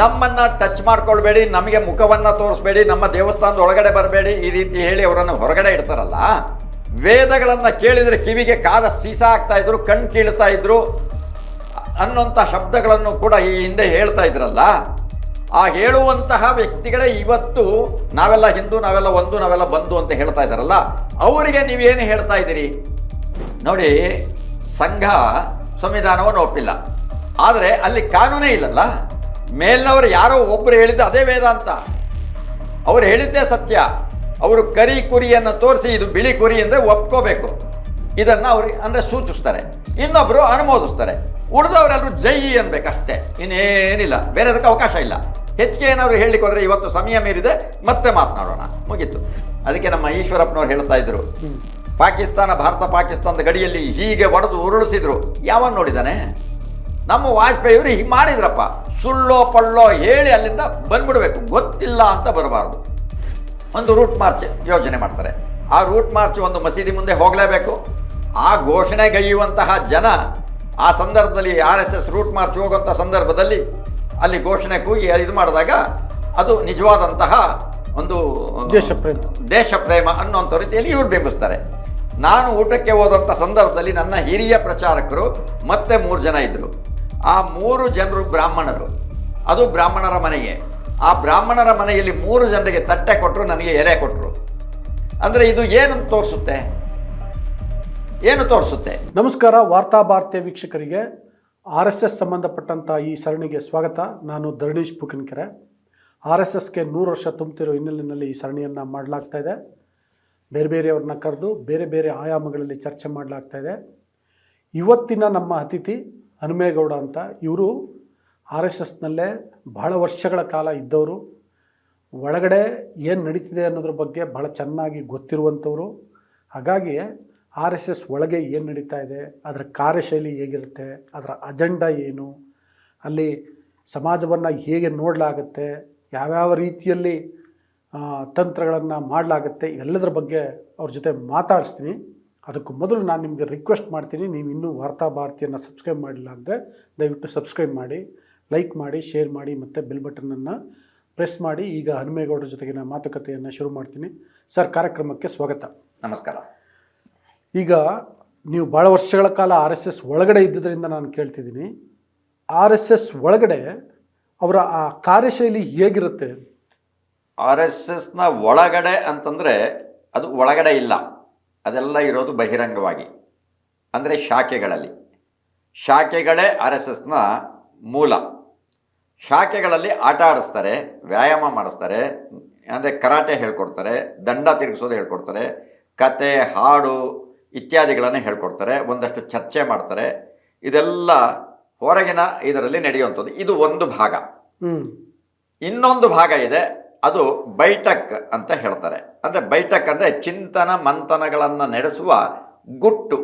ನಮ್ಮನ್ನ ಟಚ್ ಮಾಡ್ಕೊಳ್ಬೇಡಿ, ನಮಗೆ ಮುಖವನ್ನ ತೋರಿಸ್ಬೇಡಿ, ನಮ್ಮ ದೇವಸ್ಥಾನದ ಒಳಗಡೆ ಬರಬೇಡಿ, ಈ ರೀತಿ ಹೇಳಿ ಅವರನ್ನು ಹೊರಗಡೆ ಇಡ್ತಾರಲ್ಲ? ವೇದಗಳನ್ನ ಕೇಳಿದ್ರೆ ಕಿವಿಗೆ ಕಾದ ಸೀಸ ಆಗ್ತಾ ಇದ್ರು ಕಣ್ ಕೀಳ್ತಾ ಇದ್ರು ಅನ್ನೋಂಥ ಶಬ್ದಗಳನ್ನು ಕೂಡ ಈ ಹಿಂದೆ ಹೇಳ್ತಾ ಇದ್ರಲ್ಲ? ಆ ಹೇಳುವಂತಹ ವ್ಯಕ್ತಿಗಳೇ ಇವತ್ತು ನಾವೆಲ್ಲ ಹಿಂದೂ, ನಾವೆಲ್ಲ ಒಂದು, ನಾವೆಲ್ಲ ಬಂದು ಅಂತ ಹೇಳ್ತಾ ಇದ್ದಾರಲ್ಲ? ಅವರಿಗೆ ನೀವೇನು ಹೇಳ್ತಾ ಇದ್ದೀರಿ? ನೋಡಿ, ಸಂಘ ಸಂವಿಧಾನವನ್ನು ಒಪ್ಪಿಲ್ಲ. ಆದರೆ ಅಲ್ಲಿ ಕಾನೂನೇ ಇಲ್ಲಲ್ಲ? ಮೇಲಿನವರು ಯಾರೋ ಒಬ್ಬರು ಹೇಳಿದ್ದು ಅದೇ ವೇದಾಂತ ಅವರು ಹೇಳಿದ್ದೇ ಸತ್ಯ. ಅವರು ಕರಿ ಕುರಿಯನ್ನು ತೋರಿಸಿ ಇದು ಬಿಳಿ ಕುರಿ ಅಂದರೆ ಒಪ್ಕೋಬೇಕು. ಇದನ್ನು ಅವರು ಅಂದರೆ ಸೂಚಿಸ್ತಾರೆ. ಇನ್ನೊಬ್ಬರು ಅನುಮೋದಿಸ್ತಾರೆ. ಉಳಿದವರೆಲ್ಲರೂ ಜೈ ಅನ್ಬೇಕಷ್ಟೇ. ಇನ್ನೇನಿಲ್ಲ. ಬೇರೆ ಅದಕ್ಕೆ ಅವಕಾಶ ಇಲ್ಲ. ಹೆಚ್ಚಿಗೆ ಏನಾದ್ರು ಹೇಳಲಿಕ್ಕೆ ಹೋದರೆ ಇವತ್ತು ಸಮಯ ಮೀರಿದೆ ಮತ್ತೆ ಮಾತನಾಡೋಣ. ಮುಗೀತು. ಅದಕ್ಕೆ ನಮ್ಮ ಈಶ್ವರಪ್ಪನವ್ರು ಹೇಳ್ತಾ ಇದ್ರು. ಪಾಕಿಸ್ತಾನ ಭಾರತ ಪಾಕಿಸ್ತಾನದ ಗಡಿಯಲ್ಲಿ ಹೀಗೆ ಒಡೆದು ಉರುಳಿಸಿದ್ರು. ಯಾವನ್ ನೋಡಿದಾನೆ? ನಮ್ಮ ವಾಜಪೇಯಿಯವರು ಹೀಗೆ ಮಾಡಿದ್ರಪ್ಪ. ಸುಳ್ಳೋ ಪಳ್ಳೋ ಹೇಳಿ ಅಲ್ಲಿಂದ ಬಂದ್ಬಿಡಬೇಕು. ಗೊತ್ತಿಲ್ಲ ಅಂತ ಬರಬಾರ್ದು. ಒಂದು ರೂಟ್ ಮಾರ್ಚ್ ಯೋಜನೆ ಮಾಡ್ತಾರೆ. ಆ ರೂಟ್ ಮಾರ್ಚ್ ಒಂದು ಮಸೀದಿ ಮುಂದೆ ಹೋಗಲೇಬೇಕು. ಆ ಘೋಷಣೆಗೈಯುವಂತಹ ಜನ ಆ ಸಂದರ್ಭದಲ್ಲಿ R S S route march ಹೋಗುವಂಥ ಸಂದರ್ಭದಲ್ಲಿ ಅಲ್ಲಿ ಘೋಷಣೆ ಕೂಗಿ ಇದು ಮಾಡಿದಾಗ ಅದು ನಿಜವಾದಂತಹ ಒಂದು ದೇಶ ಪ್ರೇಮ. ದೇಶ ಪ್ರೇಮ ಅನ್ನುವಂಥ ರೀತಿಯಲ್ಲಿ ಇವರು ಬಿಂಬಿಸ್ತಾರೆ. ನಾನು ಊಟಕ್ಕೆ ಹೋದಂಥ ಸಂದರ್ಭದಲ್ಲಿ ನನ್ನ ಹಿರಿಯ ಪ್ರಚಾರಕರು ಮತ್ತೆ ಮೂರು ಜನ ಇದ್ದರು ಆ ಮೂರು ಜನರು ಬ್ರಾಹ್ಮಣರು. ಅದು ಬ್ರಾಹ್ಮಣರ ಮನೆಗೆ ಆ ಬ್ರಾಹ್ಮಣರ ಮನೆಯಲ್ಲಿ ಮೂರು ಜನರಿಗೆ ತಟ್ಟೆ ಕೊಟ್ಟರು ನನಗೆ ಎಲೆ ಕೊಟ್ಟರು ಅಂದರೆ ಇದು ಏನು ತೋರಿಸುತ್ತೆ? ಏನು ತೋರಿಸುತ್ತೆ? ನಮಸ್ಕಾರ, ವಾರ್ತಾ ಭಾರತೀಯ ವೀಕ್ಷಕರಿಗೆ ಆರ್ ಎಸ್ ಎಸ್ ಸಂಬಂಧಪಟ್ಟಂಥ ಈ ಸರಣಿಗೆ ಸ್ವಾಗತ. ನಾನು ಧರಣೀಶ್ ಪುಕನ್ಕೆರೆ. ಆರ್ ಎಸ್ ಎಸ್ಗೆ ನೂರು ವರ್ಷ ತುಂಬುತ್ತಿರೋ ಹಿನ್ನೆಲೆಯಲ್ಲಿ ಈ ಸರಣಿಯನ್ನು ಮಾಡಲಾಗ್ತಾ ಇದೆ. ಬೇರೆ ಬೇರೆಯವ್ರನ್ನ ಕರೆದು ಬೇರೆ ಬೇರೆ ಆಯಾಮಗಳಲ್ಲಿ ಚರ್ಚೆ ಮಾಡಲಾಗ್ತಾ ಇದೆ. ಇವತ್ತಿನ ನಮ್ಮ ಅತಿಥಿ ಹನುಮೇಗೌಡ ಅಂತ ಇವರು ಆರ್ ಎಸ್ ಎಸ್ನಲ್ಲೇ ಬಹಳ ವರ್ಷಗಳ ಕಾಲ ಇದ್ದವರು. ಒಳಗಡೆ ಏನು ನಡೀತಿದೆ ಅನ್ನೋದ್ರ ಬಗ್ಗೆ ಬಹಳ ಚೆನ್ನಾಗಿ ಗೊತ್ತಿರುವಂಥವರು. ಹಾಗಾಗಿ ಆರ್ ಎಸ್ ಎಸ್ ಒಳಗೆ ಏನು ನಡೀತಾ ಇದೆ, ಅದರ ಕಾರ್ಯಶೈಲಿ ಹೇಗಿರುತ್ತೆ, ಅದರ ಅಜೆಂಡಾ ಏನು, ಅಲ್ಲಿ ಸಮಾಜವನ್ನು ಹೇಗೆ ನೋಡಲಾಗತ್ತೆ, ಯಾವ್ಯಾವ ರೀತಿಯಲ್ಲಿ ತಂತ್ರಗಳನ್ನು ಮಾಡಲಾಗುತ್ತೆ ಎಲ್ಲದರ ಬಗ್ಗೆ ಅವ್ರ ಜೊತೆ ಮಾತಾಡಿಸ್ತೀನಿ. ಅದಕ್ಕೂ ಮೊದಲು ನಾನು ನಿಮಗೆ ರಿಕ್ವೆಸ್ಟ್ ಮಾಡ್ತೀನಿ ನೀವು ಇನ್ನೂ ವಾರ್ತಾ ಭಾರತಿಯನ್ನು ಸಬ್ಸ್ಕ್ರೈಬ್ ಮಾಡಿಲ್ಲ ಅಂದರೆ ದಯವಿಟ್ಟು ಸಬ್ಸ್ಕ್ರೈಬ್ ಮಾಡಿ ಲೈಕ್ ಮಾಡಿ ಶೇರ್ ಮಾಡಿ ಮತ್ತು ಬೆಲ್ ಬಟನನ್ನು ಪ್ರೆಸ್ ಮಾಡಿ. ಈಗ ಹನುಮೇಗೌಡರ ಜೊತೆಗಿನ ಮಾತುಕತೆಯನ್ನು ಶುರು ಮಾಡ್ತೀನಿ. ಸರ್ ಕಾರ್ಯಕ್ರಮಕ್ಕೆ ಸ್ವಾಗತ. ನಮಸ್ಕಾರ. ಈಗ ನೀವು ಭಾಳ ವರ್ಷಗಳ ಕಾಲ ಆರ್ ಎಸ್ ಎಸ್ ಒಳಗಡೆ ಇದ್ದುದರಿಂದ ನಾನು ಕೇಳ್ತಿದ್ದೀನಿ. ಆರ್ ಎಸ್ ಎಸ್ ಒಳಗಡೆ ಅವರ ಆ ಕಾರ್ಯಶೈಲಿ ಹೇಗಿರುತ್ತೆ? ಆರ್ ಎಸ್ ಎಸ್ನ ಒಳಗಡೆ ಅಂತಂದರೆ ಅದು ಒಳಗಡೆ ಇಲ್ಲ. ಅದೆಲ್ಲ ಇರೋದು ಬಹಿರಂಗವಾಗಿ. ಅಂದರೆ ಶಾಖೆಗಳಲ್ಲಿ. ಶಾಖೆಗಳೇ ಆರ್ ಎಸ್ ಎಸ್ನ ಮೂಲ. ಶಾಖೆಗಳಲ್ಲಿ ಆಟ ಆಡಿಸ್ತಾರೆ ವ್ಯಾಯಾಮ ಮಾಡಿಸ್ತಾರೆ ಅಂದರೆ ಕರಾಟೆ ಹೇಳ್ಕೊಡ್ತಾರೆ ದಂಡ ತಿರುಗಿಸೋದು ಹೇಳ್ಕೊಡ್ತಾರೆ ಕತೆ ಹಾಡು ಇತ್ಯಾದಿಗಳನ್ನು ಹೇಳ್ಕೊಡ್ತಾರೆ ಒಂದಷ್ಟು ಚರ್ಚೆ ಮಾಡ್ತಾರೆ. ಇದೆಲ್ಲ ಹೊರಗಿನ ಇದರಲ್ಲಿ ನಡೆಯುವಂಥದ್ದು. ಇದು ಒಂದು ಭಾಗ. ಇನ್ನೊಂದು ಭಾಗ ಇದೆ. ಅದು ಬೈಟಕ್ ಅಂತ ಹೇಳ್ತಾರೆ. ಅಂದರೆ ಬೈಟಕ್ ಅಂದರೆ ಚಿಂತನ ಮಂಥನಗಳನ್ನು ನಡೆಸುವ ಗುಟ್ಟು.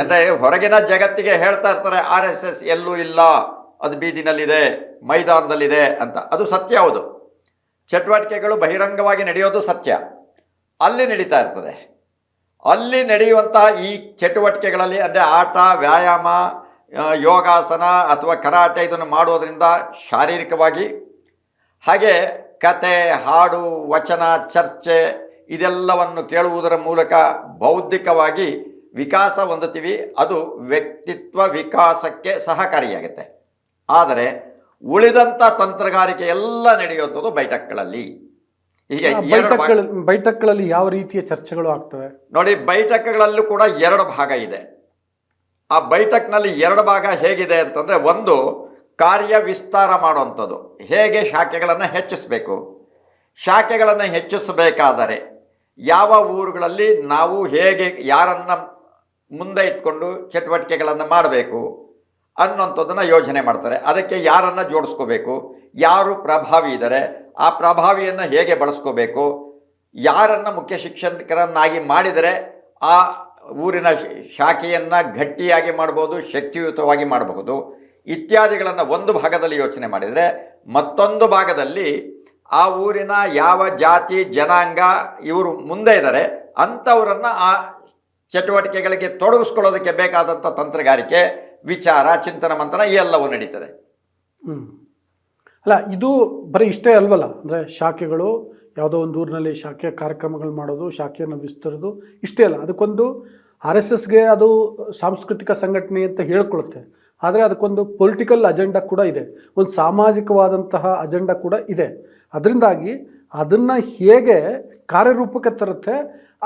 ಅಂದರೆ ಹೊರಗಿನ ಜಗತ್ತಿಗೆ ಹೇಳ್ತಾ ಇರ್ತಾರೆ ಆರ್ ಎಸ್ ಎಸ್ ಎಲ್ಲೂ ಇಲ್ಲ ಅದು ಬೀದಿನಲ್ಲಿದೆ ಮೈದಾನದಲ್ಲಿದೆ ಅಂತ. ಅದು ಸತ್ಯ ಹೌದು. ಚಟುವಟಿಕೆಗಳು ಬಹಿರಂಗವಾಗಿ ನಡೆಯೋದು ಸತ್ಯ. ಅಲ್ಲಿ ನಡೀತಾ ಇರ್ತದೆ. ಅಲ್ಲಿ ನಡೆಯುವಂತಹ ಈ ಚಟುವಟಿಕೆಗಳಲ್ಲಿ ಅಂದರೆ ಆಟ ವ್ಯಾಯಾಮ ಯೋಗಾಸನ ಅಥವಾ ಕರಾಟೆ ಇದನ್ನು ಮಾಡೋದರಿಂದ ಶಾರೀರಿಕವಾಗಿ ಹಾಗೆ ಕತೆ ಹಾಡು ವಚನ ಚರ್ಚೆ ಇದೆಲ್ಲವನ್ನು ಕೇಳುವುದರ ಮೂಲಕ ಬೌದ್ಧಿಕವಾಗಿ ವಿಕಾಸ ಹೊಂದುತ್ತೀವಿ. ಅದು ವ್ಯಕ್ತಿತ್ವ ವಿಕಾಸಕ್ಕೆ ಸಹಕಾರಿಯಾಗುತ್ತೆ. ಆದರೆ ಉಳಿದಂಥ ತಂತ್ರಗಾರಿಕೆ ಎಲ್ಲ ನಡೆಯುವಂಥದ್ದು ಬೈಠಕ್ಗಳಲ್ಲಿ. ಈಗ ಬೈಠಕ್ಗಳಲ್ಲಿ ಯಾವ ರೀತಿಯ ಚರ್ಚೆಗಳು ಆಗ್ತವೆ? ನೋಡಿ ಬೈಠಕ್ಗಳಲ್ಲೂ ಕೂಡ ಎರಡು ಭಾಗ ಇದೆ. ಆ ಬೈಠಕ್ನಲ್ಲಿ ಎರಡು ಭಾಗ ಹೇಗಿದೆ ಅಂತಂದರೆ ಒಂದು ಕಾರ್ಯ ವಿಸ್ತಾರ ಮಾಡುವಂಥದ್ದು. ಹೇಗೆ ಶಾಖೆಗಳನ್ನು ಹೆಚ್ಚಿಸಬೇಕು? ಶಾಖೆಗಳನ್ನು ಹೆಚ್ಚಿಸಬೇಕಾದರೆ ಯಾವ ಊರುಗಳಲ್ಲಿ ನಾವು ಹೇಗೆ ಯಾರನ್ನು ಮುಂದೆ ಇಟ್ಕೊಂಡು ಚಟುವಟಿಕೆಗಳನ್ನು ಮಾಡಬೇಕು ಅನ್ನೋಂಥದ್ದನ್ನು ಯೋಜನೆ ಮಾಡ್ತಾರೆ. ಅದಕ್ಕೆ ಯಾರನ್ನು ಜೋಡಿಸ್ಕೋಬೇಕು? ಯಾರು ಪ್ರಭಾವಿ ಇದ್ದಾರೆ ಆ ಪ್ರಭಾವಿಯನ್ನು ಹೇಗೆ ಬಳಸ್ಕೋಬೇಕು? ಯಾರನ್ನು ಮುಖ್ಯ ಶಿಕ್ಷಕರನ್ನಾಗಿ ಮಾಡಿದರೆ ಆ ಊರಿನ ಶಾಖೆಯನ್ನು ಗಟ್ಟಿಯಾಗಿ ಮಾಡ್ಬೋದು, ಶಕ್ತಿಯುತವಾಗಿ ಮಾಡಬಹುದು. ಇತ್ಯಾದಿಗಳನ್ನು ಒಂದು ಭಾಗದಲ್ಲಿ ಯೋಚನೆ ಮಾಡಿದರೆ ಮತ್ತೊಂದು ಭಾಗದಲ್ಲಿ ಆ ಊರಿನ ಯಾವ ಜಾತಿ, ಜನಾಂಗ ಇವರು ಮುಂದೆ ಇದ್ದಾರೆ ಅಂಥವರನ್ನು ಆ ಚಟುವಟಿಕೆಗಳಿಗೆ ತೊಡಗಿಸ್ಕೊಳ್ಳೋದಕ್ಕೆ ಬೇಕಾದಂಥ ತಂತ್ರಗಾರಿಕೆ, ವಿಚಾರ, ಚಿಂತನ, ಮಂಥನ ಈ ಎಲ್ಲವೂ ನಡೀತದೆ. ಅಲ್ಲ, ಇದು ಬರೀ ಇಷ್ಟೇ ಅಲ್ವಲ್ಲ? ಅಂದರೆ ಶಾಖೆಗಳು, ಯಾವುದೋ ಒಂದು ಊರಿನಲ್ಲಿ ಶಾಖೆ ಕಾರ್ಯಕ್ರಮಗಳು ಮಾಡೋದು, ಶಾಖೆಯನ್ನು ವಿಸ್ತರಿಸೋದು, ಇಷ್ಟೇ ಅಲ್ಲ. ಅದಕ್ಕೊಂದು ಆರ್ ಎಸ್ ಎಸ್ಗೆ ಅದು ಸಾಂಸ್ಕೃತಿಕ ಸಂಘಟನೆ ಅಂತ ಹೇಳ್ಕೊಳುತ್ತೆ. ಆದರೆ ಅದಕ್ಕೊಂದು ಪೊಲಿಟಿಕಲ್ ಅಜೆಂಡಾ ಕೂಡ ಇದೆ. ಒಂದು ಸಾಮಾಜಿಕವಾದಂತಹ ಅಜೆಂಡಾ ಕೂಡ ಇದೆ. ಅದರಿಂದಾಗಿ ಅದನ್ನು ಹೇಗೆ ಕಾರ್ಯರೂಪಕ್ಕೆ ತರುತ್ತೆ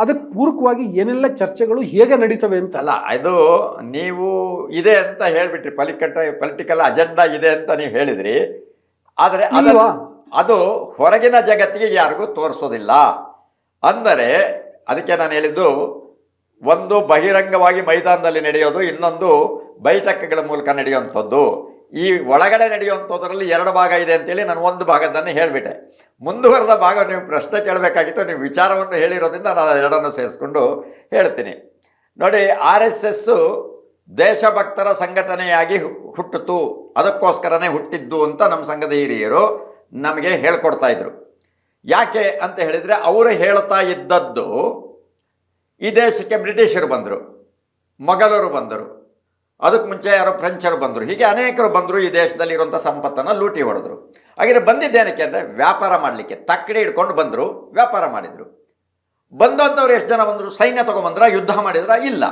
ಅದಕ್ಕೆ ಪೂರಕವಾಗಿ ಏನೆಲ್ಲ ಚರ್ಚೆಗಳು ಹೇಗೆ ನಡೀತವೆ ಅಂತ. ಅಲ್ಲ ಅದು ನೀವು ಇದೆ ಅಂತ ಹೇಳಿಬಿಟ್ರಿ. ಪಲಿಕಟ್ಟ ಪೊಲಿಟಿಕಲ್ ಅಜೆಂಡಾ ಇದೆ ಅಂತ ನೀವು ಹೇಳಿದ್ರಿ. ಆದರೆ ಅಲ್ವಾ ಅದು ಹೊರಗಿನ ಜಗತ್ತಿಗೆ ಯಾರಿಗೂ ತೋರಿಸೋದಿಲ್ಲ. ಅಂದರೆ ಅದಕ್ಕೆ ನಾನು ಹೇಳಿದ್ದು ಒಂದು ಬಹಿರಂಗವಾಗಿ ಮೈದಾನದಲ್ಲಿ ನಡೆಯೋದು ಇನ್ನೊಂದು ಬೈಠಕ್ಗಳ ಮೂಲಕ ನಡೆಯುವಂಥದ್ದು. ಈ ಒಳಗಡೆ ನಡೆಯುವಂಥದ್ರಲ್ಲಿ ಎರಡು ಭಾಗ ಇದೆ ಅಂತೇಳಿ ನಾನು ಒಂದು ಭಾಗದನ್ನು ಹೇಳಿಬಿಟ್ಟೆ. ಮುಂದುವರೆದ ಭಾಗ ನೀವು ಪ್ರಶ್ನೆ ಕೇಳಬೇಕಾಗಿತ್ತು, ನೀವು ವಿಚಾರವನ್ನು ಹೇಳಿರೋದ್ರಿಂದ ನಾನು ಎರಡನ್ನು ಸೇರಿಸ್ಕೊಂಡು ಹೇಳ್ತೀನಿ. ನೋಡಿ, ಆರ್ ಎಸ್ ಎಸ್ಸು ದೇಶಭಕ್ತರ ಸಂಘಟನೆಯಾಗಿ ಹುಟ್ಟಿತು ಅದಕ್ಕೋಸ್ಕರನೇ ಹುಟ್ಟಿದ್ದು ಅಂತ ನಮ್ಮ ಸಂಘದ ಹಿರಿಯರು ನಮಗೆ ಹೇಳ್ಕೊಡ್ತಾ ಇದ್ರು. ಯಾಕೆ ಅಂತ ಹೇಳಿದರೆ, ಅವರು ಹೇಳ್ತಾ ಇದ್ದದ್ದು ಈ ದೇಶಕ್ಕೆ ಬ್ರಿಟಿಷರು ಬಂದರು, ಮೊಘಲರು ಬಂದರು. ಅದಕ್ಕೆ ಮುಂಚೆ ಯಾರೋ ಫ್ರೆಂಚರು ಬಂದರು. ಹೀಗೆ ಅನೇಕರು ಬಂದರು ಈ ದೇಶದಲ್ಲಿ ಇರುವಂಥ ಸಂಪತ್ತನ್ನು ಲೂಟಿ ಹೊಡೆದ್ರು. ಹಾಗೆ ಬಂದಿದ್ದೇನಕ್ಕೆ ಅಂದರೆ ವ್ಯಾಪಾರ ಮಾಡಲಿಕ್ಕೆ. ತಕ್ಕಡಿ ಹಿಡ್ಕೊಂಡು ಬಂದರು, ವ್ಯಾಪಾರ ಮಾಡಿದರು. ಬಂದಂಥವ್ರು ಎಷ್ಟು ಜನ ಬಂದರು? ಸೈನ್ಯ ತೊಗೊಂಬಂದ್ರ? ಯುದ್ಧ ಮಾಡಿದ್ರ? ಇಲ್ಲ.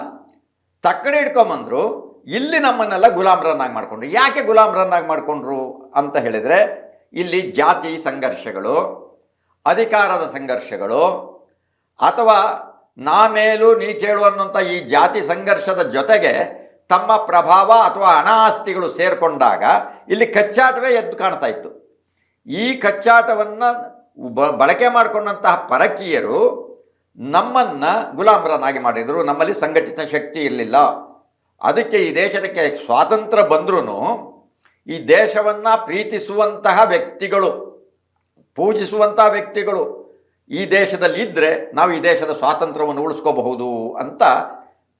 ತಕ್ಕಡಿ ಹಿಡ್ಕೊಂಬಂದ್ರು. ಇಲ್ಲಿ ನಮ್ಮನ್ನೆಲ್ಲ ಗುಲಾಮ್ರನ್ನಾಗಿ ಮಾಡಿಕೊಂಡ್ರು. ಯಾಕೆ ಗುಲಾಮ್ರನ್ನಾಗಿ ಮಾಡಿಕೊಂಡ್ರು ಅಂತ ಹೇಳಿದರೆ, ಇಲ್ಲಿ ಜಾತಿ ಸಂಘರ್ಷಗಳು, ಅಧಿಕಾರದ ಸಂಘರ್ಷಗಳು, ಅಥವಾ ನಾ ಮೇಲೂ ನೀ ಕೇಳು ಅನ್ನುವಂಥ ಈ ಜಾತಿ ಸಂಘರ್ಷದ ಜೊತೆಗೆ ತಮ್ಮ ಪ್ರಭಾವ ಅಥವಾ ಅನಾಸ್ತಿಗಳು ಸೇರಿಕೊಂಡಾಗ ಇಲ್ಲಿ ಕಚ್ಚಾಟವೇ ಎದ್ದು ಕಾಣ್ತಾ ಇತ್ತು. ಈ ಕಚ್ಚಾಟವನ್ನು ಬ, ಬಳಕೆ ಮಾಡಿಕೊಂಡಂತಹ ಪರಕೀಯರು ನಮ್ಮನ್ನು ಗುಲಾಮರನ್ನಾಗಿ ಮಾಡಿದರು. ನಮ್ಮಲ್ಲಿ ಸಂಘಟಿತ ಶಕ್ತಿ ಇರಲಿಲ್ಲ. ಅದಕ್ಕೆ ಈ ದೇಶಕ್ಕೆ ಸ್ವಾತಂತ್ರ್ಯ ಬಂದ್ರೂ ಈ ದೇಶವನ್ನು ಪ್ರೀತಿಸುವಂತಹ ವ್ಯಕ್ತಿಗಳು, ಪೂಜಿಸುವಂತಹ ವ್ಯಕ್ತಿಗಳು ಈ ದೇಶದಲ್ಲಿ ಇದ್ದರೆ ನಾವು ಈ ದೇಶದ ಸ್ವಾತಂತ್ರ್ಯವನ್ನು ಉಳಿಸ್ಕೋಬಹುದು ಅಂತ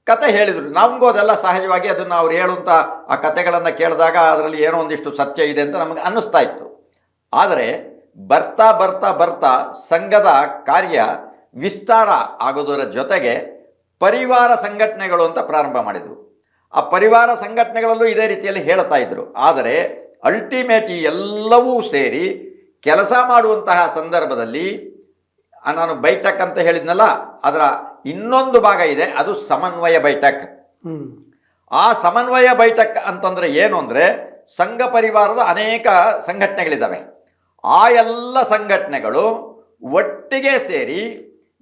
ಕತೆ ಹೇಳಿದರು. ನಮಗೂ ಅದೆಲ್ಲ ಸಹಜವಾಗಿ ಅದನ್ನು ಅವ್ರು ಹೇಳುವಂಥ ಆ ಕತೆಗಳನ್ನು ಕೇಳಿದಾಗ ಅದರಲ್ಲಿ ಏನೋ ಒಂದಿಷ್ಟು ಸತ್ಯ ಇದೆ ಅಂತ ನಮಗೆ ಅನ್ನಿಸ್ತಾ ಇತ್ತು. ಆದರೆ ಬರ್ತಾ ಬರ್ತಾ ಬರ್ತಾ ಸಂಘದ ಕಾರ್ಯ ವಿಸ್ತಾರ ಆಗೋದರ ಜೊತೆಗೆ ಪರಿವಾರ ಸಂಘಟನೆಗಳು ಅಂತ ಪ್ರಾರಂಭ ಮಾಡಿದರು. ಆ ಪರಿವಾರ ಸಂಘಟನೆಗಳಲ್ಲೂ ಇದೇ ರೀತಿಯಲ್ಲಿ ಹೇಳ್ತಾ ಇದ್ದರು ಆದರೆ ಅಲ್ಟಿಮೇಟ್ ಈ ಎಲ್ಲವೂ ಸೇರಿ ಕೆಲಸ ಮಾಡುವಂತಹ ಸಂದರ್ಭದಲ್ಲಿ ನಾನು ಬೈಟಕ್ ಅಂತ ಹೇಳಿದ್ನಲ್ಲ, ಅದರ ಇನ್ನೊಂದು ಭಾಗ ಇದೆ ಅದು ಸಮನ್ವಯ ಬೈಠಕ್. ಆ ಸಮನ್ವಯ ಬೈಠಕ್ ಅಂತಂದರೆ ಏನು ಅಂದರೆ ಸಂಘ ಪರಿವಾರದ ಅನೇಕ ಸಂಘಟನೆಗಳಿದ್ದಾವೆ. ಆ ಎಲ್ಲ ಸಂಘಟನೆಗಳು ಒಟ್ಟಿಗೆ ಸೇರಿ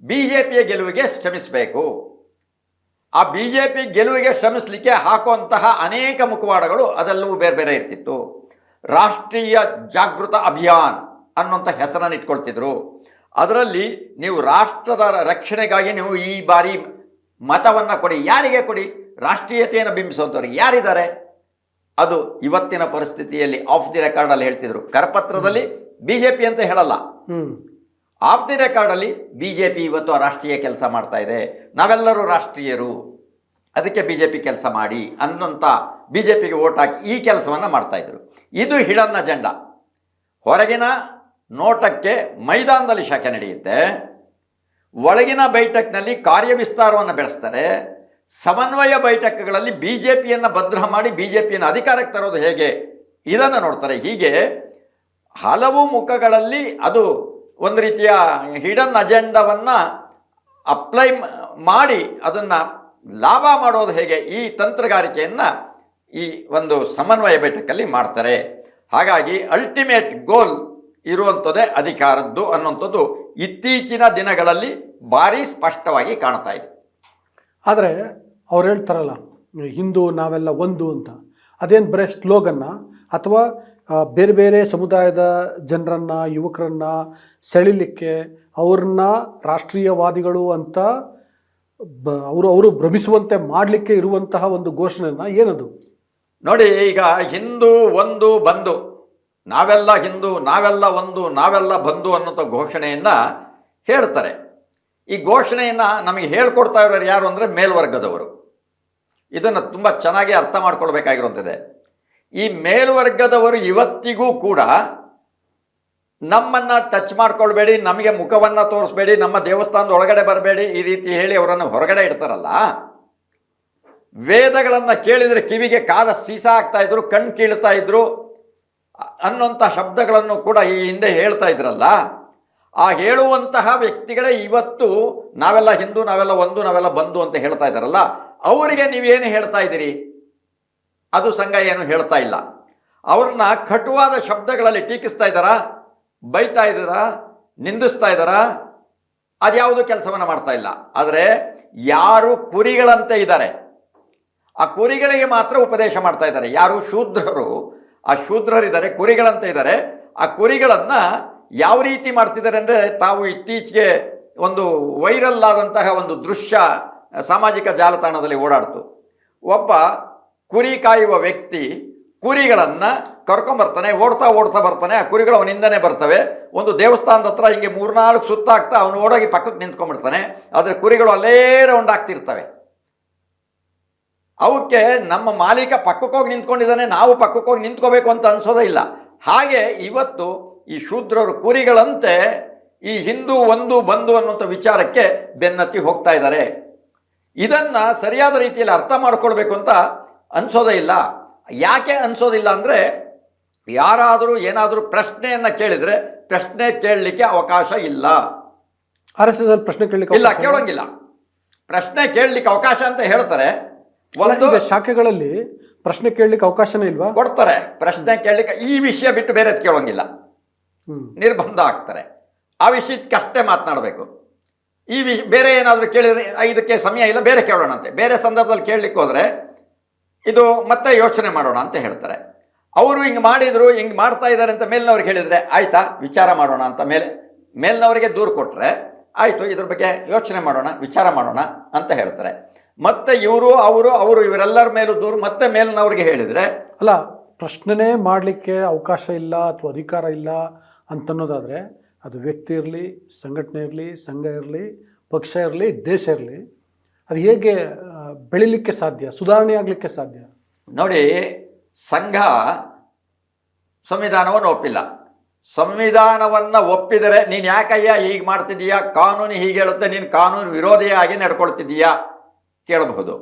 ಬಿ ಜೆ ಪಿಯ ಗೆಲುವಿಗೆ ಶ್ರಮಿಸಬೇಕು. ಆ ಬಿ ಜೆ ಪಿ ಗೆಲುವಿಗೆ ಶ್ರಮಿಸಲಿಕ್ಕೆ ಹಾಕುವಂತಹ ಅನೇಕ ಮುಖವಾಡಗಳು ಅದೆಲ್ಲವೂ ಬೇರೆ ಬೇರೆ ಇರ್ತಿತ್ತು. ರಾಷ್ಟ್ರೀಯ ಜಾಗೃತ ಅಭಿಯಾನ್ ಅನ್ನುವಂಥ ಹೆಸರನ್ನು ಇಟ್ಕೊಳ್ತಿದ್ರು. ಅದರಲ್ಲಿ ನೀವು ರಾಷ್ಟ್ರದ ರಕ್ಷಣೆಗಾಗಿ ನೀವು ಈ ಬಾರಿ ಮತವನ್ನು ಕೊಡಿ ಯಾರಿಗೆ ಕೊಡಿ? ರಾಷ್ಟ್ರೀಯತೆಯನ್ನು ಬಿಂಬಿಸುವಂಥವ್ರಿಗೆ ಯಾರಿದ್ದಾರೆ? ಅದು ಇವತ್ತಿನ ಪರಿಸ್ಥಿತಿಯಲ್ಲಿ ಆಫ್ ದಿ ರೆಕಾರ್ಡಲ್ಲಿ ಹೇಳ್ತಿದ್ರು. ಕರಪತ್ರದಲ್ಲಿ ಬಿ ಜೆ ಪಿ ಅಂತ ಹೇಳಲ್ಲ. ಹ್ಞೂ ಆಫ್ ದಿ ರೆಕಾರ್ಡಲ್ಲಿ ಬಿ ಜೆ ಪಿ ಇವತ್ತು ರಾಷ್ಟ್ರೀಯ ಕೆಲಸ ಮಾಡ್ತಾ ಇದೆ. ನಾವೆಲ್ಲರೂ ರಾಷ್ಟ್ರೀಯರು. ಅದಕ್ಕೆ ಬಿ ಜೆ ಪಿ ಕೆಲಸ ಮಾಡಿ ಅನ್ನೋಂಥ ಬಿ ಜೆ ಪಿಗೆ ಓಟ್ ಹಾಕಿ ಈ ಕೆಲಸವನ್ನು ಮಾಡ್ತಾಯಿದ್ರು ಇದು ಹಿಡನ್ ಅಜೆಂಡಾ ಹೊರಗಿನ ನೋಟಕ್ಕೆ ಮೈದಾನದಲ್ಲಿ ಶಾಖೆ ನಡೆಯುತ್ತೆ. ಒಳಗಿನ ಬೈಠಕ್ನಲ್ಲಿ ಕಾರ್ಯವಿಸ್ತಾರವನ್ನು ಬೆಳೆಸ್ತಾರೆ. ಸಮನ್ವಯ ಬೈಠಕ್ಗಳಲ್ಲಿ ಬಿ ಜೆ ಪಿಯನ್ನು ಭದ್ರ ಮಾಡಿ ಬಿ ಜೆ ಪಿಯನ್ನು ಅಧಿಕಾರಕ್ಕೆ ತರೋದು ಹೇಗೆ? ಇದನ್ನು ನೋಡ್ತಾರೆ. ಹೀಗೆ ಹಲವು ಮುಖಗಳಲ್ಲಿ ಅದು ಒಂದು ರೀತಿಯ ಹಿಡನ್ ಅಜೆಂಡವನ್ನು ಅಪ್ಲೈ ಮಾಡಿ ಅದನ್ನು ಲಾಭ ಮಾಡೋದು ಹೇಗೆ? ಈ ತಂತ್ರಗಾರಿಕೆಯನ್ನು ಈ ಒಂದು ಸಮನ್ವಯ ಬೈಠಕಲ್ಲಿ ಮಾಡ್ತಾರೆ. ಹಾಗಾಗಿ ಅಲ್ಟಿಮೇಟ್ ಗೋಲ್ ಇರುವಂಥದ್ದೇ ಅಧಿಕಾರದ್ದು ಅನ್ನುವಂಥದ್ದು ಇತ್ತೀಚಿನ ದಿನಗಳಲ್ಲಿ ಭಾರಿ ಸ್ಪಷ್ಟವಾಗಿ ಕಾಣ್ತಾ ಇದೆ. ಆದರೆ ಅವ್ರು ಹೇಳ್ತಾರಲ್ಲ ಹಿಂದೂ ನಾವೆಲ್ಲ ಒಂದು ಅಂತ. ಅದೇನು ಬರೀ ಸ್ಲೋಗನ್ನ? ಅಥವಾ ಬೇರೆ ಬೇರೆ ಸಮುದಾಯದ ಜನರನ್ನು ಯುವಕರನ್ನು ಸೆಳಿಲಿಕ್ಕೆ ಅವ್ರನ್ನ ರಾಷ್ಟ್ರೀಯವಾದಿಗಳು ಅಂತ ಬ ಅವರು ಅವರು ಭ್ರಮಿಸುವಂತೆ ಮಾಡಲಿಕ್ಕೆ ಇರುವಂತಹ ಒಂದು ಘೋಷಣೆಯನ್ನು ಏನದು? ನೋಡಿ ಈಗ ಹಿಂದೂ ಒಂದು ಬಂದು ನಾವೆಲ್ಲ ಹಿಂದೂ, ನಾವೆಲ್ಲ ಒಂದು, ನಾವೆಲ್ಲ ಬಂದು ಅನ್ನೋಂಥ ಘೋಷಣೆಯನ್ನು ಹೇಳ್ತಾರೆ. ಈ ಘೋಷಣೆಯನ್ನು ನಮಗೆ ಹೇಳ್ಕೊಡ್ತಾ ಇರೋರು ಯಾರು ಅಂದರೆ ಮೇಲ್ವರ್ಗದವರು. ಇದನ್ನು ತುಂಬ ಚೆನ್ನಾಗಿ ಅರ್ಥ ಮಾಡ್ಕೊಳ್ಬೇಕಾಗಿರುವಂಥದ್ದೇ. ಈ ಮೇಲ್ವರ್ಗದವರು ಇವತ್ತಿಗೂ ಕೂಡ ನಮ್ಮನ್ನು ಟಚ್ ಮಾಡ್ಕೊಳ್ಬೇಡಿ, ನಮಗೆ ಮುಖವನ್ನು ತೋರಿಸ್ಬೇಡಿ, ನಮ್ಮ ದೇವಸ್ಥಾನದ ಒಳಗಡೆ ಬರಬೇಡಿ, ಈ ರೀತಿ ಹೇಳಿ ಅವರನ್ನು ಹೊರಗಡೆ ಇಡ್ತಾರಲ್ಲ. ವೇದಗಳನ್ನು ಕೇಳಿದರೆ ಕಿವಿಗೆ ಕಾದ ಸೀಸ ಆಗ್ತಾ ಇದ್ರು ಕಣ್ಣು ಕೀಳ್ತಾ ಇದ್ರು ಅನ್ನುವಂಥ ಶಬ್ದಗಳನ್ನು ಕೂಡ ಈ ಹಿಂದೆ ಹೇಳ್ತಾ ಇದ್ರಲ್ಲ. ಆ ಹೇಳುವಂತಹ ವ್ಯಕ್ತಿಗಳೇ ಇವತ್ತು ನಾವೆಲ್ಲ ಹಿಂದೂ, ನಾವೆಲ್ಲ ಒಂದು, ನಾವೆಲ್ಲ ಬಂದು ಅಂತ ಹೇಳ್ತಾ ಇದ್ದಾರಲ್ಲ, ಅವರಿಗೆ ನೀವೇನು ಹೇಳ್ತಾ ಇದ್ದೀರಿ? ಅದು ಸಂಘ ಏನು ಹೇಳ್ತಾ ಇಲ್ಲ. ಅವ್ರನ್ನ ಕಟುವಾದ ಶಬ್ದಗಳಲ್ಲಿ ಟೀಕಿಸ್ತಾ ಇದ್ದಾರಾ? ಬೈತಾ ಇದ್ದಾರಾ? ನಿಂದಿಸ್ತಾ ಇದ್ದಾರಾ? ಅದ್ಯಾವುದು ಕೆಲಸವನ್ನು ಮಾಡ್ತಾ ಇಲ್ಲ. ಆದರೆ ಯಾರು ಕುರಿಗಳಂತೆ ಇದ್ದಾರೆ, ಆ ಕುರಿಗಳಿಗೆ ಮಾತ್ರ ಉಪದೇಶ ಮಾಡ್ತಾ ಇದ್ದಾರೆ. ಯಾರು ಶೂದ್ರರು ಆ ಶೂದ್ರರಿದ್ದಾರೆ ಕುರಿಗಳಂತ ಇದ್ದಾರೆ. ಆ ಕುರಿಗಳನ್ನು ಯಾವ ರೀತಿ ಮಾಡ್ತಿದ್ದಾರೆ ಅಂದರೆ ತಾವು ಇತ್ತೀಚೆಗೆ ಒಂದು ವೈರಲ್ ಆದಂತಹ ಒಂದು ದೃಶ್ಯ ಸಾಮಾಜಿಕ ಜಾಲತಾಣದಲ್ಲಿ ಓಡಾಡ್ತು. ಒಬ್ಬ ಕುರಿ ಕಾಯುವ ವ್ಯಕ್ತಿ ಕುರಿಗಳನ್ನು ಕರ್ಕೊಂಬರ್ತಾನೆ ಓಡ್ತಾ ಓಡ್ತಾ ಬರ್ತಾನೆ. ಆ ಕುರಿಗಳು ಅವನಿಂದನೇ ಬರ್ತವೆ. ಒಂದು ದೇವಸ್ಥಾನದ ಹತ್ರ ಹಿಂಗೆ ಮೂರ್ನಾಲ್ಕು ಸುತ್ತಾಗ್ತಾ ಅವನು ಓಡೋಗಿ ಪಕ್ಕಕ್ಕೆ ನಿಂತ್ಕೊಂಡ್ಬಿಡ್ತಾನೆ. ಆದರೆ ಕುರಿಗಳು ಅಲ್ಲೇ ರೌಂಡ್ ಆಗ್ತಿರ್ತವೆ. ಅವಕ್ಕೆ ನಮ್ಮ ಮಾಲೀಕ ಪಕ್ಕಕ್ಕೆ ಹೋಗಿ ನಿಂತ್ಕೊಂಡಿದ್ದಾನೆ ನಾವು ಪಕ್ಕಕ್ಕೆ ಹೋಗಿ ನಿಂತ್ಕೋಬೇಕು ಅಂತ ಅನಿಸೋದೇ ಇಲ್ಲ. ಹಾಗೆ ಇವತ್ತು ಈ ಶೂದ್ರರು ಕುರಿಗಳಂತೆ ಈ ಹಿಂದೂ ಒಂದು ಬಂಧು ಅನ್ನುವಂಥ ವಿಚಾರಕ್ಕೆ ಬೆನ್ನತ್ತಿ ಹೋಗ್ತಾ ಇದ್ದಾರೆ. ಇದನ್ನು ಸರಿಯಾದ ರೀತಿಯಲ್ಲಿ ಅರ್ಥ ಮಾಡಿಕೊಳ್ಬೇಕು ಅಂತ ಅನಿಸೋದೇ ಇಲ್ಲ. ಯಾಕೆ ಅನಿಸೋದಿಲ್ಲ ಅಂದರೆ ಯಾರಾದರೂ ಏನಾದರೂ ಪ್ರಶ್ನೆಯನ್ನು ಕೇಳಿದರೆ ಪ್ರಶ್ನೆ ಕೇಳಲಿಕ್ಕೆ ಅವಕಾಶ ಇಲ್ಲ. ಆರ್ ಎಸ್ ಎಸ್ ಪ್ರಶ್ನೆ ಕೇಳಲಿಕ್ಕೆ ಇಲ್ಲ. ಕೇಳೋಂಗಿಲ್ಲ. ಪ್ರಶ್ನೆ ಕೇಳಲಿಕ್ಕೆ ಅವಕಾಶ ಅಂತ ಹೇಳ್ತಾರೆ. ಈಗ ಶಾಖೆಗಳಲ್ಲಿ ಪ್ರಶ್ನೆ ಕೇಳಲಿಕ್ಕೆ ಅವಕಾಶನೇ ಇಲ್ವಾ? ಕೊಡ್ತಾರೆ. ಪ್ರಶ್ನೆ ಕೇಳಲಿಕ್ಕೆ ಈ ವಿಷಯ ಬಿಟ್ಟು ಬೇರೆ ಕೇಳೋಂಗಿಲ್ಲ. ನಿರ್ಬಂಧ ಆಗ್ತಾರೆ ಆ ವಿಷಯಕ್ಕಷ್ಟೇ ಮಾತನಾಡಬೇಕು. ಈ ವಿಷ ಬೇರೆ ಏನಾದರೂ ಕೇಳಿದರೆ "ಆ, ಇದಕ್ಕೆ ಸಮಯ ಇಲ್ಲ ಬೇರೆ ಕೇಳೋಣ ಕೇಳೋಣಂತೆ. ಬೇರೆ ಸಂದರ್ಭದಲ್ಲಿ ಕೇಳಲಿಕ್ಕೆ ಹೋದರೆ ಇದು ಮತ್ತೆ ಯೋಚನೆ ಮಾಡೋಣ ಅಂತ ಹೇಳ್ತಾರೆ. ಅವರು ಹಿಂಗೆ ಮಾಡಿದರು ಹಿಂಗೆ ಮಾಡ್ತಾ ಇದ್ದಾರೆ ಅಂತ ಮೇಲಿನವ್ರಿಗೆ ಹೇಳಿದರೆ ಆಯ್ತಾ ವಿಚಾರ ಮಾಡೋಣ ಅಂತ ಮೇಲೆ ಮೇಲಿನವರಿಗೆ ದೂರು ಕೊಟ್ಟರೆ ಆಯಿತು ಇದ್ರ ಬಗ್ಗೆ ಯೋಚನೆ ಮಾಡೋಣ ವಿಚಾರ ಮಾಡೋಣ ಅಂತ ಹೇಳ್ತಾರೆ. ಮತ್ತೆ ಇವರು ಅವರು ಅವರು ಇವರೆಲ್ಲರ ಮೇಲೂ ದೂರು ಮತ್ತೆ ಮೇಲಿನವ್ರಿಗೆ ಹೇಳಿದರೆ? ಅಲ್ಲ ಪ್ರಶ್ನೆನೇ ಮಾಡಲಿಕ್ಕೆ ಅವಕಾಶ ಇಲ್ಲ ಅಥವಾ ಅಧಿಕಾರ ಇಲ್ಲ ಅಂತನ್ನೋದಾದರೆ ಅದು ವ್ಯಕ್ತಿ ಇರಲಿ ಸಂಘಟನೆ ಇರಲಿ ಸಂಘ ಇರಲಿ ಪಕ್ಷ ಇರಲಿ ದೇಶ ಇರಲಿ ಅದು ಹೇಗೆ ಬೆಳಿಲಿಕ್ಕೆ ಸಾಧ್ಯ ಸುಧಾರಣೆ ಆಗಲಿಕ್ಕೆ ಸಾಧ್ಯ? ನೋಡಿ ಸಂಘ ಸಂವಿಧಾನವನ್ನು ಒಪ್ಪಿಲ್ಲ. ಸಂವಿಧಾನವನ್ನು ಒಪ್ಪಿದರೆ ನೀನು ಯಾಕಯ್ಯ ಹೀಗೆ ಮಾಡ್ತಿದ್ದೀಯಾ? ಕಾನೂನು ಹೀಗೆ ಹೇಳುತ್ತೆ ನೀನು ಕಾನೂನು ವಿರೋಧಿಯಾಗಿ ನಡ್ಕೊಳ್ತಿದ್ದೀಯಾ? ಕೇಳಬಹುದು.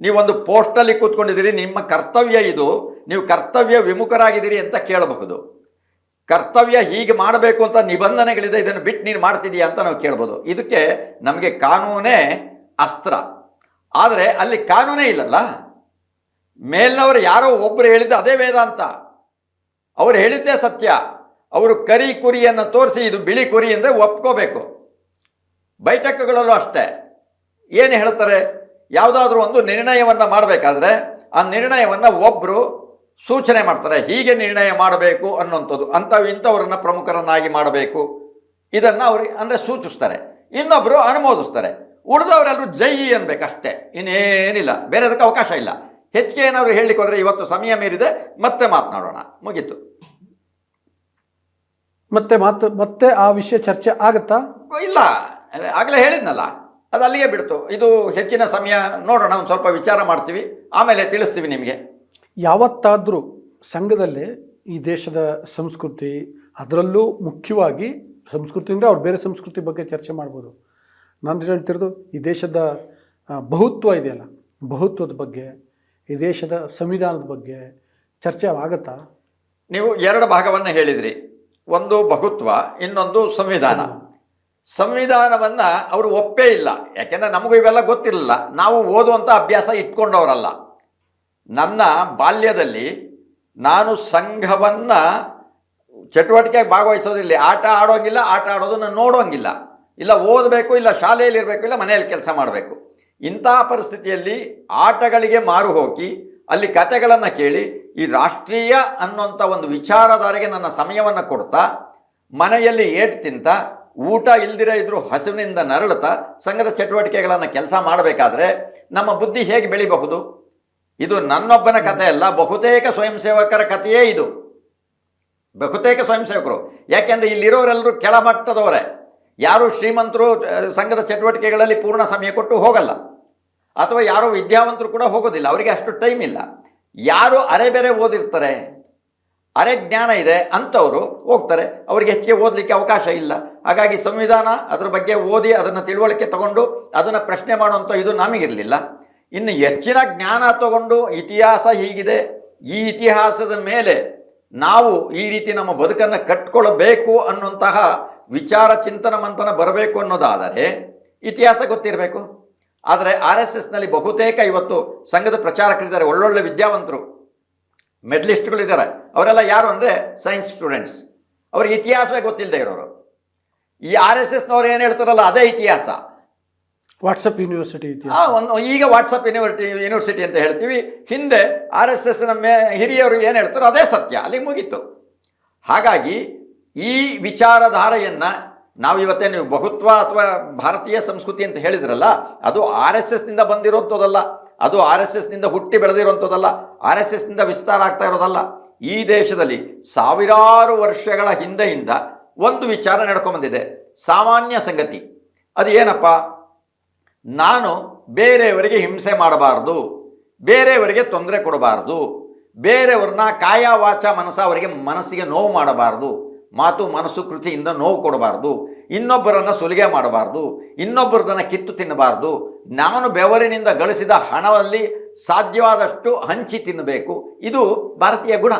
ನೀವೊಂದು ಪೋಸ್ಟಲ್ಲಿ ಕೂತ್ಕೊಂಡಿದ್ದೀರಿ, ನಿಮ್ಮ ಕರ್ತವ್ಯ ಇದು. ನೀವು ಕರ್ತವ್ಯ ವಿಮುಖರಾಗಿದ್ದೀರಿ ಅಂತ ಕೇಳಬಹುದು. ಕರ್ತವ್ಯ ಹೀಗೆ ಮಾಡಬೇಕು ಅಂತ ನಿಬಂಧನೆಗಳಿದೆ, ಇದನ್ನು ಬಿಟ್ಟು ನೀನು ಮಾಡ್ತಿದೀಯಾ ಅಂತ ನಾವು ಕೇಳ್ಬೋದು ಇದಕ್ಕೆ ನಮಗೆ ಕಾನೂನೇ ಅಸ್ತ್ರ. ಆದರೆ ಅಲ್ಲಿ ಕಾನೂನೇ ಇಲ್ಲಲ್ಲ? ಮೇಲಿನವರು ಯಾರೋ ಒಬ್ಬರು ಹೇಳಿದ್ದು ಅದೇ ವೇದಾಂತ ಅವರು ಹೇಳಿದ್ದೇ ಸತ್ಯ. ಅವರು ಕರಿ ಕುರಿಯನ್ನು ತೋರಿಸಿ, ಇದು ಬಿಳಿ ಕುರಿ ಅಂದರೆ ಒಪ್ಕೋಬೇಕು. ಬೈಠಕ್ಗಳಲ್ಲೂ ಅಷ್ಟೇ. ಏನು ಹೇಳ್ತಾರೆ? ಯಾವುದಾದ್ರೂ ಒಂದು ನಿರ್ಣಯವನ್ನು ಮಾಡಬೇಕಾದ್ರೆ ಆ ನಿರ್ಣಯವನ್ನು ಒಬ್ಬರು ಸೂಚನೆ ಮಾಡ್ತಾರೆ. ಹೀಗೆ ನಿರ್ಣಯ ಮಾಡಬೇಕು ಅನ್ನುವಂಥದ್ದು ಅಂಥವು ಇಂಥವ್ರನ್ನ ಪ್ರಮುಖರನ್ನಾಗಿ ಮಾಡಬೇಕು. ಇದನ್ನು ಅವರು ಅಂದರೆ ಸೂಚಿಸ್ತಾರೆ. ಇನ್ನೊಬ್ಬರು ಅನುಮೋದಿಸ್ತಾರೆ. ಉಳಿದವರೆಲ್ಲರೂ ಜೈ ಅನ್ಬೇಕಷ್ಟೇ. ಇನ್ನೇನಿಲ್ಲ. ಬೇರೆ ಅದಕ್ಕೆ ಅವಕಾಶ ಇಲ್ಲ. ಹೆಚ್ಚಿಗೆ ಏನಾದರೂ ಹೇಳಲಿಕ್ಕೆ ಹೋದರೆ ಇವತ್ತು ಸಮಯ ಮೀರಿದೆ. ಮತ್ತೆ ಮಾತನಾಡೋಣ. ಮುಗೀತು. ಮತ್ತೆ ಮಾತು ಮತ್ತೆ ಆ ವಿಷಯ ಚರ್ಚೆ ಆಗುತ್ತಾ? ಇಲ್ಲ. ಆಗಲೇ ಹೇಳಿದ್ನಲ್ಲ. ಅದು ಅಲ್ಲಿಗೆ ಬಿಡ್ತು. ಇದು ಹೆಚ್ಚಿನ ಸಮಯ ನೋಡೋಣ ಒಂದು ಸ್ವಲ್ಪ ವಿಚಾರ ಮಾಡ್ತೀವಿ. ಆಮೇಲೆ ತಿಳಿಸ್ತೀವಿ ನಿಮಗೆ. ಯಾವತ್ತಾದರೂ ಸಂಘದಲ್ಲಿ ಈ ದೇಶದ ಸಂಸ್ಕೃತಿ ಅದರಲ್ಲೂ ಮುಖ್ಯವಾಗಿ ಸಂಸ್ಕೃತಿ ಅಂದರೆ ಅವ್ರು ಬೇರೆ ಸಂಸ್ಕೃತಿ ಬಗ್ಗೆ ಚರ್ಚೆ ಮಾಡ್ಬೋದು. ನಾನು ಹೇಳ್ತಿರೋದು ಈ ದೇಶದ ಬಹುತ್ವ ಇದೆಯಲ್ಲ ಬಹುತ್ವದ ಬಗ್ಗೆ ಈ ದೇಶದ ಸಂವಿಧಾನದ ಬಗ್ಗೆ ಚರ್ಚೆ ಆಗತ್ತಾ? ನೀವು ಎರಡು ಭಾಗವನ್ನು ಹೇಳಿದ್ರಿ. ಒಂದು ಬಹುತ್ವ ಇನ್ನೊಂದು ಸಂವಿಧಾನ. ಸಂವಿಧಾನವನ್ನು ಅವರು ಒಪ್ಪೇ ಇಲ್ಲ. ಯಾಕೆಂದರೆ ನಮಗೂ ಇವೆಲ್ಲ ಗೊತ್ತಿರಲಿಲ್ಲ. ನಾವು ಓದುವಂಥ ಅಭ್ಯಾಸ ಇಟ್ಕೊಂಡವರಲ್ಲ. ನನ್ನ ಬಾಲ್ಯದಲ್ಲಿ ನಾನು ಸಂಘವನ್ನು ಚಟುವಟಿಕೆಗೆ ಭಾಗವಹಿಸೋದಿಲ್ಲ ಆಟ ಆಡೋಂಗಿಲ್ಲ, ಆಟ ಆಡೋದನ್ನು ನೋಡೋಂಗಿಲ್ಲ. ಇಲ್ಲ ಓದಬೇಕು, ಇಲ್ಲ ಶಾಲೆಯಲ್ಲಿ ಇರಬೇಕು ಇಲ್ಲ ಮನೆಯಲ್ಲಿ ಕೆಲಸ ಮಾಡಬೇಕು. ಇಂಥ ಪರಿಸ್ಥಿತಿಯಲ್ಲಿ ಆಟಗಳಿಗೆ ಮಾರು ಹೋಗಿ, ಅಲ್ಲಿ ಕತೆಗಳನ್ನು ಕೇಳಿ, ಈ ರಾಷ್ಟ್ರೀಯ ಅನ್ನುವಂಥ ಒಂದು ವಿಚಾರಧಾರೆಗೆ ನನ್ನ ಸಮಯವನ್ನು ಕೊಡ್ತಾ, ಮನೆಯಲ್ಲಿ ಏಟು ತಿಂತ ಊಟ ಇಲ್ದಿರ ಇದ್ರೂ ಹಸುವಿನಿಂದ ನರಳುತ್ತಾ ಸಂಘದ ಚಟುವಟಿಕೆಗಳನ್ನು ಕೆಲಸ ಮಾಡಬೇಕಾದ್ರೆ ನಮ್ಮ ಬುದ್ಧಿ ಹೇಗೆ ಬೆಳಿಬಹುದು? ಇದು ನನ್ನೊಬ್ಬನ ಕಥೆ ಅಲ್ಲ, ಬಹುತೇಕ ಸ್ವಯಂ ಸೇವಕರ ಕಥೆಯೇ ಇದು. ಬಹುತೇಕ ಸ್ವಯಂ ಸೇವಕರು ಯಾಕೆಂದರೆ ಇಲ್ಲಿರೋರೆಲ್ಲರೂ ಕೆಳಮಟ್ಟದವರೇ. ಯಾರು ಶ್ರೀಮಂತರು ಸಂಘದ ಚಟುವಟಿಕೆಗಳಲ್ಲಿ ಪೂರ್ಣ ಸಮಯ ಕೊಟ್ಟು ಹೋಗಲ್ಲ. ಅಥವಾ ಯಾರೋ ವಿದ್ಯಾವಂತರು ಕೂಡ ಹೋಗೋದಿಲ್ಲ, ಅವರಿಗೆ ಅಷ್ಟು ಟೈಮ್ ಇಲ್ಲ. ಯಾರು ಅರೆಬೆರೆ ಓದಿರ್ತಾರೆ? ಅರೆ ಜ್ಞಾನ ಇದೆ ಅಂಥವರು ಹೋಗ್ತಾರೆ. ಅವರಿಗೆ ಹೆಚ್ಚಿಗೆ ಓದಲಿಕ್ಕೆ ಅವಕಾಶ ಇಲ್ಲ. ಹಾಗಾಗಿ ಸಂವಿಧಾನ ಅದರ ಬಗ್ಗೆ ಓದಿ ಅದನ್ನು ತಿಳುವಳಿಕೆ ತಗೊಂಡು ಅದನ್ನು ಪ್ರಶ್ನೆ ಮಾಡುವಂಥ ಇದು ನಮಗಿರಲಿಲ್ಲ. ಇನ್ನು ಹೆಚ್ಚಿನ ಜ್ಞಾನ ತಗೊಂಡು ಇತಿಹಾಸ ಹೀಗಿದೆ. ಈ ಇತಿಹಾಸದ ಮೇಲೆ ನಾವು ಈ ರೀತಿ ನಮ್ಮ ಬದುಕನ್ನು ಕಟ್ಕೊಳ್ಬೇಕು ಅನ್ನುವಂತಹ ವಿಚಾರ ಚಿಂತನ ಮಂಥನ ಬರಬೇಕು ಅನ್ನೋದಾದರೆ ಇತಿಹಾಸ ಗೊತ್ತಿರಬೇಕು. ಆದರೆ ಆರ್ ಎಸ್ ಎಸ್ನಲ್ಲಿ ಬಹುತೇಕ ಇವತ್ತು ಸಂಘದ ಪ್ರಚಾರಕರಿದ್ದಾರೆ. ಒಳ್ಳೊಳ್ಳೆ ವಿದ್ಯಾವಂತರು. ಮೆಡಲಿಸ್ಟ್ಗಳಿದ್ದಾರೆ ಅವರೆಲ್ಲ ಯಾರು ಅಂದರೆ ಸೈನ್ಸ್ ಸ್ಟೂಡೆಂಟ್ಸ್. ಅವ್ರಿಗೆ ಇತಿಹಾಸವೇ ಗೊತ್ತಿಲ್ಲದೆ ಇರೋರು. ಈ ಆರ್ ಎಸ್ ಎಸ್ನವ್ರು ಏನು ಹೇಳ್ತಾರಲ್ಲ ಅದೇ ಇತಿಹಾಸ. ವಾಟ್ಸಪ್ ಯೂನಿವರ್ಸಿಟಿ ಒಂದು ಈಗ ವಾಟ್ಸಪ್ ಯೂನಿವರ್ಸಿಟಿ ಯೂನಿವರ್ಸಿಟಿ ಅಂತ ಹೇಳ್ತೀವಿ. ಹಿಂದೆ ಆರ್ ಎಸ್ ಎಸ್ನ ಮೇ ಹಿರಿಯರು ಏನು ಹೇಳ್ತಾರೋ ಅದೇ ಸತ್ಯ ಅಲ್ಲಿಗೆ ಮುಗೀತು. ಹಾಗಾಗಿ ಈ ವಿಚಾರಧಾರೆಯನ್ನು ನಾವು ನೀವು ಬಹುತ್ವ ಅಥವಾ ಭಾರತೀಯ ಸಂಸ್ಕೃತಿ ಅಂತ ಹೇಳಿದ್ರಲ್ಲ ಅದು ಆರ್ ಎಸ್ ಎಸ್ನಿಂದ ಬಂದಿರೋಂಥದ್ದಲ್ಲ. ಅದು ಆರ್ ಎಸ್ ಎಸ್ನಿಂದ ಹುಟ್ಟಿ ಬೆಳೆದಿರುವಂಥದ್ದಲ್ಲ, ಆರ್ ಎಸ್ ಎಸ್ನಿಂದ ವಿಸ್ತಾರ ಆಗ್ತಾ ಇರೋದಲ್ಲ. ಈ ದೇಶದಲ್ಲಿ ಸಾವಿರಾರು ವರ್ಷಗಳ ಹಿಂದೆಯಿಂದ ಒಂದು ವಿಚಾರ ನಡ್ಕೊಂಬಂದಿದೆ. ಸಾಮಾನ್ಯ ಸಂಗತಿ, ಅದು ಏನಪ್ಪ? ನಾನು ಬೇರೆಯವರಿಗೆ ಹಿಂಸೆ ಮಾಡಬಾರ್ದು, ಬೇರೆಯವರಿಗೆ ತೊಂದರೆ ಕೊಡಬಾರ್ದು, ಬೇರೆಯವ್ರನ್ನ ಕಾಯ ವಾಚ ಮನಸ ಅವರಿಗೆ ಮನಸ್ಸಿಗೆ ನೋವು ಮಾಡಬಾರ್ದು, ಮಾತು ಮನಸ್ಸು ಕೃತಿಯಿಂದ ನೋವು ಕೊಡಬಾರ್ದು ಇನ್ನೊಬ್ಬರನ್ನು ಸುಲಿಗೆ ಮಾಡಬಾರ್ದು ಇನ್ನೊಬ್ಬರದನ್ನು ಕಿತ್ತು ತಿನ್ನಬಾರ್ದು. ನಾನು ಬೆವರಿನಿಂದ ಗಳಿಸಿದ ಹಣದಲ್ಲಿ ಸಾಧ್ಯವಾದಷ್ಟು ಹಂಚಿ ತಿನ್ನಬೇಕು. ಇದು ಭಾರತೀಯ ಗುಣ.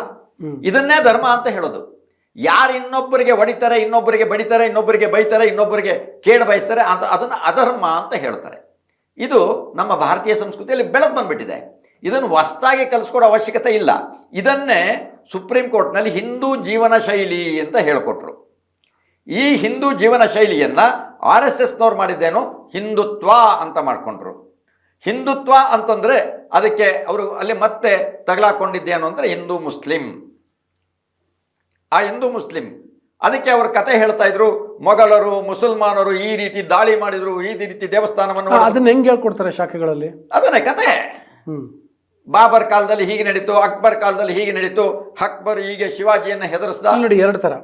ಇದನ್ನೇ ಧರ್ಮ ಅಂತ ಹೇಳೋದು. ಯಾರು ಇನ್ನೊಬ್ಬರಿಗೆ ಹೊಡಿತಾರೆ ಇನ್ನೊಬ್ಬರಿಗೆ ಬಡಿತಾರೆ ಇನ್ನೊಬ್ಬರಿಗೆ ಬೈತಾರೆ ಇನ್ನೊಬ್ಬರಿಗೆ ಕೇಡು ಬಯಸ್ತಾರೆ ಅಂತ ಅದನ್ನು ಅಧರ್ಮ ಅಂತ ಹೇಳ್ತಾರೆ. ಇದು ನಮ್ಮ ಭಾರತೀಯ ಸಂಸ್ಕೃತಿಯಲ್ಲಿ ಬೆಳೆದು ಬಂದುಬಿಟ್ಟಿದೆ. ಇದನ್ನು ಹೊಸ್ತಾಗಿ ಕಲಿಸ್ಕೊಡೋ ಅವಶ್ಯಕತೆ ಇಲ್ಲ. ಇದನ್ನೇ ಸುಪ್ರೀಂ ಕೋರ್ಟ್ನಲ್ಲಿ ಹಿಂದೂ ಜೀವನ ಶೈಲಿ ಅಂತ ಹೇಳಿಕೊಟ್ರು. ಈ ಹಿಂದೂ ಜೀವನ ಶೈಲಿಯನ್ನು ಆರ್ ಎಸ್ ಎಸ್ನವ್ರು ಮಾಡಿದ್ದೇನು ಹಿಂದುತ್ವ ಅಂತ ಮಾಡಿಕೊಂಡ್ರು. ಹಿಂದುತ್ವ ಅಂತಂದರೆ ಅದಕ್ಕೆ ಅವರು ಅಲ್ಲಿ ಮತ್ತೆ ತಗಲಾಕೊಂಡಿದ್ದೇನು ಅಂದರೆ ಹಿಂದೂ ಮುಸ್ಲಿಂ. ಆ ಹಿಂದೂ ಮುಸ್ಲಿಂ. ಅದಕ್ಕೆ ಅವರು ಕತೆ ಹೇಳ್ತಾ ಇದ್ರು ಮೊಘಲರು ಮುಸಲ್ಮಾನರು ಈ ರೀತಿ ದಾಳಿ ಮಾಡಿದ್ರು ಈ ರೀತಿ ದೇವಸ್ಥಾನವನ್ನು ಅದನ್ನ ಹೆಂಗೆ ಹೇಳ್ಕೊಡ್ತಾರೆ ಶಾಖೆಗಳಲ್ಲಿ? ಅದನ್ನೇ ಕತೆ. ಬಾಬರ್ ಕಾಲದಲ್ಲಿ ಹೀಗೆ ನಡೀತು ಅಕ್ಬರ್ ಕಾಲದಲ್ಲಿ ಹೀಗೆ ನಡೀತು ಅಕ್ಬರ್ ಹೀಗೆ ಶಿವಾಜಿಯನ್ನು ಹೆದರಿಸ್ದ. ನೋಡಿ ಎರಡು ಥರ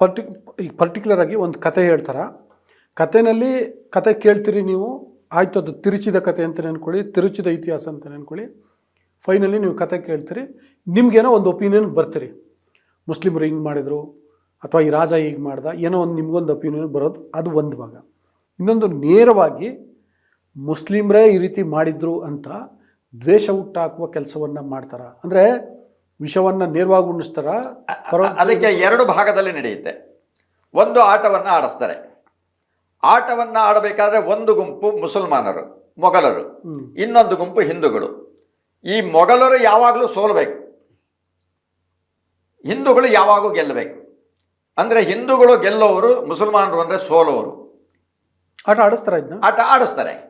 ಪರ್ಟಿ ಈಗ ಪರ್ಟಿಕ್ಯುಲರ್ ಆಗಿ ಒಂದು ಕತೆ ಹೇಳ್ತಾರೆ. ಕತೆನಲ್ಲಿ ಕತೆ ಕೇಳ್ತೀರಿ ನೀವು. ಆಯಿತು, ಅದು ತಿರುಚಿದ ಕತೆ ಅಂತ ನೆನ್ಕೊಳ್ಳಿ, ತಿರುಚಿದ ಇತಿಹಾಸ ಅಂತ ನೆನ್ಕೊಳ್ಳಿ. ಫೈನಲಿ ನೀವು ಕತೆ ಕೇಳ್ತೀರಿ. ನಿಮ್ಗೇನೋ ಒಂದು ಒಪಿನಿಯನ್ ಬರ್ತೀರಿ. ಮುಸ್ಲಿಮರು ಹಿಂಗೆ ಮಾಡಿದರು, ಅಥವಾ ಈ ರಾಜ ಹೀಗೆ ಮಾಡ್ದ, ಏನೋ ಒಂದು ನಿಮಗೊಂದು ಒಪಿನಿಯನ್ ಬರೋದು, ಅದು ಒಂದು ಭಾಗ. ಇನ್ನೊಂದು ನೇರವಾಗಿ ಮುಸ್ಲಿಮರೇ ಈ ರೀತಿ ಮಾಡಿದ್ರು ಅಂತ ದ್ವೇಷ ಹುಟ್ಟಾಕುವ ಕೆಲಸವನ್ನು ಮಾಡ್ತಾರೆ. ಅಂದರೆ ವಿಷವನ್ನು ನೇರವಾಗಿ ಉಣಿಸ್ತಾರ? ಅದಕ್ಕೆ ಎರಡು ಭಾಗದಲ್ಲಿ ನಡೆಯುತ್ತೆ. ಒಂದು ಆಟವನ್ನು ಆಡಿಸ್ತಾರೆ. ಆಟವನ್ನು ಆಡಬೇಕಾದ್ರೆ ಒಂದು ಗುಂಪು ಮುಸಲ್ಮಾನರು ಮೊಘಲರು. ಇನ್ನೊಂದು ಗುಂಪು ಹಿಂದೂಗಳು. ಈ ಮೊಘಲರು ಯಾವಾಗಲೂ ಸೋಲಬೇಕು. ಹಿಂದೂಗಳು ಯಾವಾಗಲೂ ಗೆಲ್ಲಬೇಕು. ಅಂದರೆ ಹಿಂದೂಗಳು ಗೆಲ್ಲೋರು ಮುಸಲ್ಮಾನರು ಅಂದರೆ ಸೋಲೋರು. ಆಟ ಆಡಿಸ್ತಾರೆ ಆಟ ಆಡಿಸ್ತಾರೆ.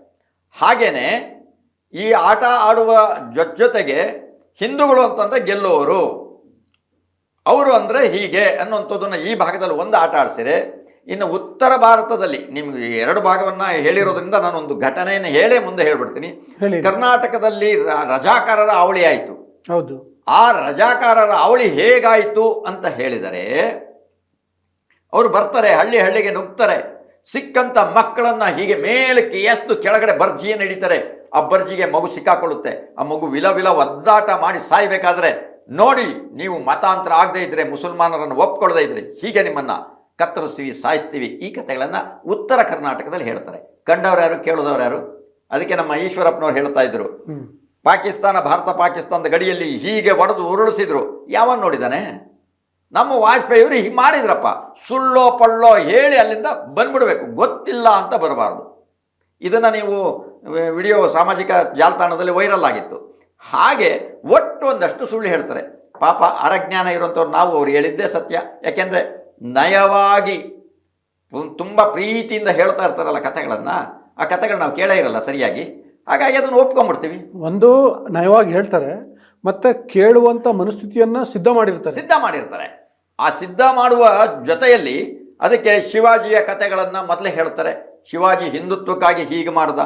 ಹಾಗೇನೆ ಈ ಆಟ ಆಡುವ ಜೊ- ಜೊತೆಗೆ ಹಿಂದೂಗಳು ಅಂತಂದ್ರೆ ಗೆಲ್ಲುವರು ಅವರು ಅಂದರೆ ಹೀಗೆ ಅನ್ನುವಂಥದ್ದನ್ನು ಈ ಭಾಗದಲ್ಲಿ ಒಂದು ಆಟ ಆಡಿಸಿರೆ. ಇನ್ನು ಉತ್ತರ ಭಾರತದಲ್ಲಿ ನಿಮಗೆ ಎರಡು ಭಾಗವನ್ನು ಹೇಳಿರೋದ್ರಿಂದ ನಾನು ಒಂದು ಘಟನೆಯನ್ನು ಹೇಳೇ ಮುಂದೆ ಹೇಳ್ಬಿಡ್ತೀನಿ. ಕರ್ನಾಟಕದಲ್ಲಿ ರಜಾಕಾರರ ಅವಳಿ ಆಯಿತು. ಹೌದು. ಆ ರಜಾಕಾರರ ಅವಳಿ ಹೇಗಾಯಿತು ಅಂತ ಹೇಳಿದರೆ ಅವರು ಬರ್ತಾರೆ ಹಳ್ಳಿ ಹಳ್ಳಿಗೆ ನುಗ್ತಾರೆ. ಸಿಕ್ಕಂತ ಮಕ್ಕಳನ್ನ ಹೀಗೆ ಮೇಲಕ್ಕೆ ಎಸ್ದು ಕೆಳಗಡೆ ಬರ್ಜಿಯನ್ನು ಹಿಡಿತಾರೆ ಆ ಬರ್ಜಿಗೆ ಮಗು ಸಿಕ್ಕಾಕೊಳ್ಳುತ್ತೆ. ಆ ಮಗು ವಿಲ ವಿಲ ಒದ್ದಾಟ ಮಾಡಿ ಸಾಯ್ಬೇಕಾದ್ರೆ ನೋಡಿ ನೀವು ಮತಾಂತರ ಆಗದೇ ಇದ್ರೆ ಮುಸಲ್ಮಾನರನ್ನು ಒಪ್ಕೊಳ್ಳದೇ ಇದ್ರೆ ಹೀಗೆ ನಿಮ್ಮನ್ನ ಕತ್ತರಿಸ್ತೀವಿ ಸಾಯಿಸ್ತೀವಿ. ಈ ಕಥೆಗಳನ್ನು ಉತ್ತರ ಕರ್ನಾಟಕದಲ್ಲಿ ಹೇಳ್ತಾರೆ. ಕಂಡವ್ರು ಯಾರು ಕೇಳಿದವ್ರು ಯಾರು? ಅದಕ್ಕೆ ನಮ್ಮ ಈಶ್ವರಪ್ಪನವ್ರು ಹೇಳ್ತಾ ಇದ್ರು. ಪಾಕಿಸ್ತಾನ ಭಾರತ ಪಾಕಿಸ್ತಾನದ ಗಡಿಯಲ್ಲಿ ಹೀಗೆ ಒಡೆದು ಉರುಳಿಸಿದ್ರು. ಯಾವನ್ ನೋಡಿದಾನೆ? ನಮ್ಮ ವಾಜಪೇಯಿಯವರು ಹೀಗೆ ಮಾಡಿದ್ರಪ್ಪ. ಸುಳ್ಳೋ ಪಳ್ಳೋ ಹೇಳಿ ಅಲ್ಲಿಂದ ಬಂದ್ಬಿಡಬೇಕು. ಗೊತ್ತಿಲ್ಲ ಅಂತ ಬರಬಾರ್ದು. ಇದನ್ನು ನೀವು ವಿಡಿಯೋ ಸಾಮಾಜಿಕ ಜಾಲತಾಣದಲ್ಲಿ ವೈರಲ್ ಆಗಿತ್ತು. ಹಾಗೆ ಒಟ್ಟು ಒಂದಷ್ಟು ಸುಳ್ಳು ಹೇಳ್ತಾರೆ. ಪಾಪ ಅರಜ್ಞಾನ ಇರುವಂಥವ್ರು ನಾವು ಅವ್ರು ಹೇಳಿದ್ದೇ ಸತ್ಯ. ಯಾಕೆಂದರೆ ನಯವಾಗಿ ತುಂಬ ಪ್ರೀತಿಯಿಂದ ಹೇಳ್ತಾ ಇರ್ತಾರಲ್ಲ ಕಥೆಗಳನ್ನು. ಆ ಕಥೆಗಳು ನಾವು ಕೇಳೇ ಇರಲ್ಲ ಸರಿಯಾಗಿ. ಹಾಗಾಗಿ ಅದನ್ನು ಒಪ್ಕೊಂಡ್ಬಿಡ್ತೀವಿ. ಒಂದು ನಯವಾಗಿ ಹೇಳ್ತಾರೆ ಮತ್ತೆ ಕೇಳುವಂಥ ಮನಸ್ಥಿತಿಯನ್ನು ಸಿದ್ಧ ಮಾಡಿರ್ತಾರೆ. ಸಿದ್ಧ ಮಾಡಿರ್ತಾರೆ. ಆ ಸಿದ್ಧ ಮಾಡುವ ಜೊತೆಯಲ್ಲಿ ಅದಕ್ಕೆ ಶಿವಾಜಿಯ ಕಥೆಗಳನ್ನು ಮೊದಲೇ ಹೇಳ್ತಾರೆ. ಶಿವಾಜಿ ಹಿಂದುತ್ವಕ್ಕಾಗಿ ಹೀಗೆ ಮಾಡ್ದ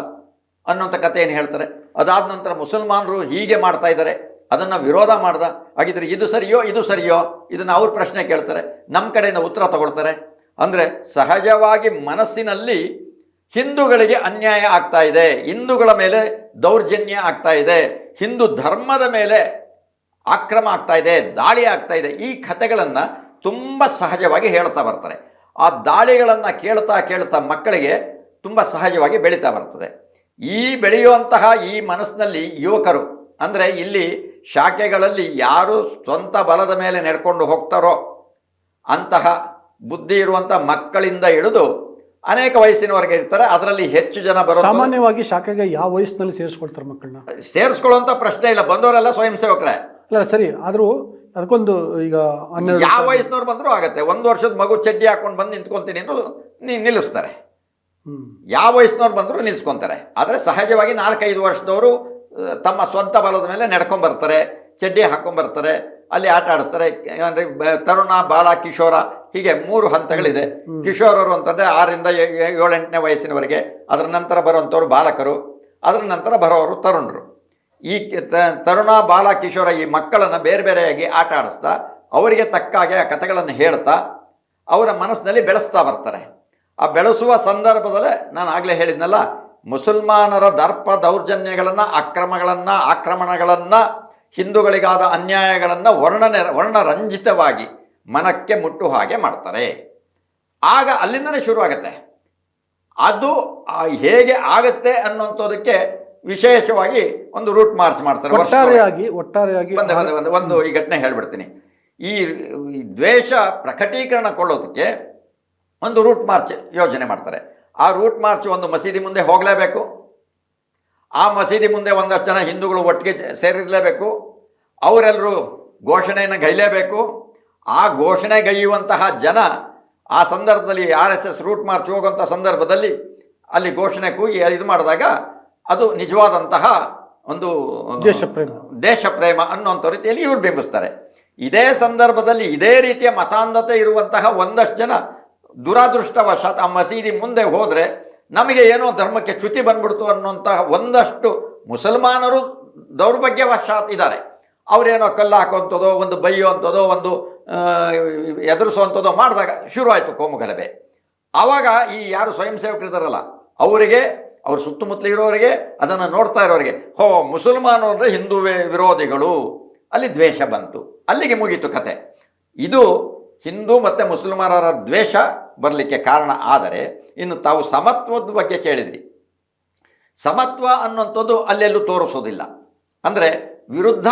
ಅನ್ನೋಂಥ ಕಥೆಯನ್ನು ಹೇಳ್ತಾರೆ. ಅದಾದ ನಂತರ ಮುಸಲ್ಮಾನರು ಹೀಗೆ ಮಾಡ್ತಾ ಇದ್ದಾರೆ. ಅದನ್ನು ವಿರೋಧ ಮಾಡ್ದ. ಹಾಗಿದ್ರೆ ಇದು ಸರಿಯೋ ಇದು ಸರಿಯೋ? ಇದನ್ನು ಅವ್ರ ಪ್ರಶ್ನೆ ಕೇಳ್ತಾರೆ. ನಮ್ಮ ಕಡೆಯಿಂದ ಉತ್ತರ ತಗೊಳ್ತಾರೆ. ಅಂದರೆ ಸಹಜವಾಗಿ ಮನಸ್ಸಿನಲ್ಲಿ ಹಿಂದೂಗಳಿಗೆ ಅನ್ಯಾಯ ಆಗ್ತಾ ಇದೆ. ಹಿಂದೂಗಳ ಮೇಲೆ ದೌರ್ಜನ್ಯ ಆಗ್ತಾ ಇದೆ. ಹಿಂದೂ ಧರ್ಮದ ಮೇಲೆ ಆಕ್ರಮ ಆಗ್ತಾ ಇದೆ, ದಾಳಿ ಆಗ್ತಾ ಇದೆ. ಈ ಕಥೆಗಳನ್ನು ತುಂಬ ಸಹಜವಾಗಿ ಹೇಳ್ತಾ ಬರ್ತಾರೆ ಆ ದಾಳಿಗಳನ್ನು ಕೇಳ್ತಾ ಕೇಳ್ತಾ ಮಕ್ಕಳಿಗೆ ತುಂಬ ಸಹಜವಾಗಿ ಬೆಳೀತಾ ಬರ್ತದೆ. ಈ ಬೆಳೆಯುವಂತಹ ಈ ಮನಸ್ಸಿನಲ್ಲಿ ಯುವಕರು ಅಂದರೆ ಇಲ್ಲಿ ಶಾಖೆಗಳಲ್ಲಿ ಯಾರು ಸ್ವಂತ ಬಲದ ಮೇಲೆ ನಡ್ಕೊಂಡು ಹೋಗ್ತಾರೋ ಅಂತಹ ಬುದ್ಧಿ ಇರುವಂಥ ಮಕ್ಕಳಿಂದ ಹಿಡಿದು ಅನೇಕ ವಯಸ್ಸಿನವರೆಗೆ ಇರ್ತಾರೆ. ಅದರಲ್ಲಿ ಹೆಚ್ಚು ಜನ ಬರೋ ಸಾಮಾನ್ಯವಾಗಿ ಶಾಖೆಗೆ ಯಾವ ವಯಸ್ಸಿನಲ್ಲಿ ಸೇರಿಸ್ಕೊಳ್ತಾರೆ ಮಕ್ಕಳನ್ನ? ಸೇರಿಸ್ಕೊಳ್ಳುವಂಥ ಪ್ರಶ್ನೆ ಇಲ್ಲ. ಬಂದವರೆಲ್ಲ ಸ್ವಯಂ ಸೇವಕರೇ ಅಲ್ಲ ಸರಿ. ಆದರೂ ಅದಕ್ಕೊಂದು ಈಗ ಹನ್ನೆರಡು ಯಾವ ವಯಸ್ಸಿನವ್ರು ಬಂದರೂ ಆಗುತ್ತೆ. ಒಂದು ವರ್ಷದ ಮಗು ಚಡ್ಡಿ ಹಾಕೊಂಡು ಬಂದು ನಿಂತ್ಕೊಂತೀನಿ ನೀ ನಿಲ್ಲಿಸ್ತಾರೆ. ಯಾವ ವಯಸ್ಸಿನವ್ರು ಬಂದರೂ ನಿಲ್ಲಿಸ್ಕೊಂತಾರೆ ಆದರೆ ಸಹಜವಾಗಿ ನಾಲ್ಕೈದು ವರ್ಷದವರು ತಮ್ಮ ಸ್ವಂತ ಬಲದ ಮೇಲೆ ನಡ್ಕೊಂಬರ್ತಾರೆ ಚಡ್ಡಿ ಹಾಕೊಂಡ್ಬರ್ತಾರೆ ಅಲ್ಲಿ ಆಟ ಆಡಿಸ್ತಾರೆ. ಅಂದರೆ ತರುಣ ಬಾಲ ಕಿಶೋರ ಹೀಗೆ ಮೂರು ಹಂತಗಳಿದೆ. ಕಿಶೋರರು ಅಂತಂದರೆ ಏ- ಏಳೆಂಟನೇ ವಯಸ್ಸಿನವರೆಗೆ ಅದರ ನಂತರ ಬರುವಂಥವ್ರು ಬಾಲಕರು ಅದರ ನಂತರ ಬರೋರು ತರುಣರು. ಈ ತರುಣ ಬಾಲ ಕಿಶೋರ ಈ ಮಕ್ಕಳನ್ನು ಬೇರೆ ಬೇರೆಯಾಗಿ ಆಟ ಆಡಿಸ್ತಾ, ಅವರಿಗೆ ತಕ್ಕ ಹಾಗೆ ಆ ಕಥೆಗಳನ್ನು ಹೇಳ್ತಾ, ಅವರ ಮನಸ್ಸಿನಲ್ಲಿ ಬೆಳೆಸ್ತಾ ಬರ್ತಾರೆ. ಆ ಬೆಳೆಸುವ ಸಂದರ್ಭದಲ್ಲೇ ನಾನು ಆಗಲೇ ಹೇಳಿದ್ನಲ್ಲ, ಮುಸಲ್ಮಾನರ ದರ್ಪ ದೌರ್ಜನ್ಯಗಳನ್ನು, ಅಕ್ರಮಗಳನ್ನು, ಆಕ್ರಮಣಗಳನ್ನು, ಹಿಂದೂಗಳಿಗಾದ ಅನ್ಯಾಯಗಳನ್ನು ವರ್ಣನೆ, ವರ್ಣರಂಜಿತವಾಗಿ ಮನಕ್ಕೆ ಮುಟ್ಟು ಹಾಗೆ ಮಾಡ್ತಾರೆ. ಆಗ ಅಲ್ಲಿಂದನೇ ಶುರುವಾಗುತ್ತೆ. ಅದು ಹೇಗೆ ಆಗುತ್ತೆ ಅನ್ನೋಂಥದ್ದಕ್ಕೆ ವಿಶೇಷವಾಗಿ ಒಂದು ರೂಟ್ ಮಾರ್ಚ್ ಮಾಡ್ತಾರೆ. ಒಟ್ಟಾರೆಯಾಗಿ ಒಟ್ಟಾರೆಯಾಗಿ ಒಂದು ಈ ಘಟನೆ ಹೇಳ್ಬಿಡ್ತೀನಿ. ಈ ದ್ವೇಷ ಪ್ರಕಟೀಕರಣ ಪ್ರಕಟೀಕರಣಗೊಳ್ಳೋದಕ್ಕೆ ಒಂದು ರೂಟ್ ಮಾರ್ಚ್ ಯೋಜನೆ ಮಾಡ್ತಾರೆ. ಆ ರೂಟ್ ಮಾರ್ಚ್ ಒಂದು ಮಸೀದಿ ಮುಂದೆ ಹೋಗಲೇಬೇಕು. ಆ ಮಸೀದಿ ಮುಂದೆ ಒಂದಷ್ಟು ಜನ ಹಿಂದೂಗಳು ಒಟ್ಟಿಗೆ ಸೇರಿರಲೇಬೇಕು. ಅವರೆಲ್ಲರೂ ಘೋಷಣೆಯನ್ನು ಗೈಲೇಬೇಕು. ಆ ಘೋಷಣೆ ಗೈಯುವಂತಹ ಜನ ಆ ಸಂದರ್ಭದಲ್ಲಿ R S S route march ಹೋಗುವಂಥ ಸಂದರ್ಭದಲ್ಲಿ ಅಲ್ಲಿ ಘೋಷಣೆ ಕೂಗಿ ಇದು ಮಾಡಿದಾಗ ಅದು ನಿಜವಾದಂತಹ ಒಂದು ದೇಶ ಪ್ರೇಮ. ದೇಶ ಪ್ರೇಮ ಅನ್ನುವಂಥ ರೀತಿಯಲ್ಲಿ ಇವರು ಬಿಂಬಿಸ್ತಾರೆ. ಇದೇ ಸಂದರ್ಭದಲ್ಲಿ ಇದೇ ರೀತಿಯ ಮತಾಂಧತೆ ಇರುವಂತಹ ಒಂದಷ್ಟು ಜನ ದುರಾದೃಷ್ಟವಶಾತ್ ಆ ಮಸೀದಿ ಮುಂದೆ ಹೋದರೆ ನಮಗೆ ಏನೋ ಧರ್ಮಕ್ಕೆ ಚ್ಯುತಿ ಬಂದ್ಬಿಡ್ತು ಅನ್ನುವಂತಹ ಒಂದಷ್ಟು ಮುಸಲ್ಮಾನರು ದೌರ್ಭಾಗ್ಯವಶಾತ್ ಇದ್ದಾರೆ. ಅವರೇನೋ ಕಲ್ಲು ಹಾಕುವಂಥದ್ದೋ ಒಂದು ಬೈಯುವಂಥದ್ದೋ ಒಂದು ಎದುರಿಸುವಂಥದ್ದೋ ಮಾಡಿದಾಗ ಶುರುವಾಯಿತು ಕೋಮುಗಲಭೆ. ಆವಾಗ ಈ ಯಾರು ಸ್ವಯಂ ಸೇವಕರಿದ್ದಾರಲ್ಲ ಅವರಿಗೆ ಅವ್ರ ಸುತ್ತಮುತ್ತಲು ಇರೋರಿಗೆ, ಅದನ್ನು ನೋಡ್ತಾ ಇರೋರಿಗೆ, ಹೋ, ಮುಸಲ್ಮಾನರು ಅಂದರೆ ಹಿಂದೂ ವಿರೋಧಿಗಳು. ಅಲ್ಲಿ ದ್ವೇಷ ಬಂತು. ಅಲ್ಲಿಗೆ ಮುಗೀತು ಕತೆ. ಇದು ಹಿಂದೂ ಮತ್ತು ಮುಸಲ್ಮಾನರ ದ್ವೇಷ ಬರಲಿಕ್ಕೆ ಕಾರಣ ಆದರೆ, ಇನ್ನು ತಾವು ಸಮತ್ವದ ಬಗ್ಗೆ ಕೇಳಿದ್ರಿ. ಸಮತ್ವ ಅನ್ನುವಂಥದ್ದು ಅಲ್ಲೆಲ್ಲೂ ತೋರಿಸೋದಿಲ್ಲ. ಅಂದರೆ ವಿರುದ್ಧ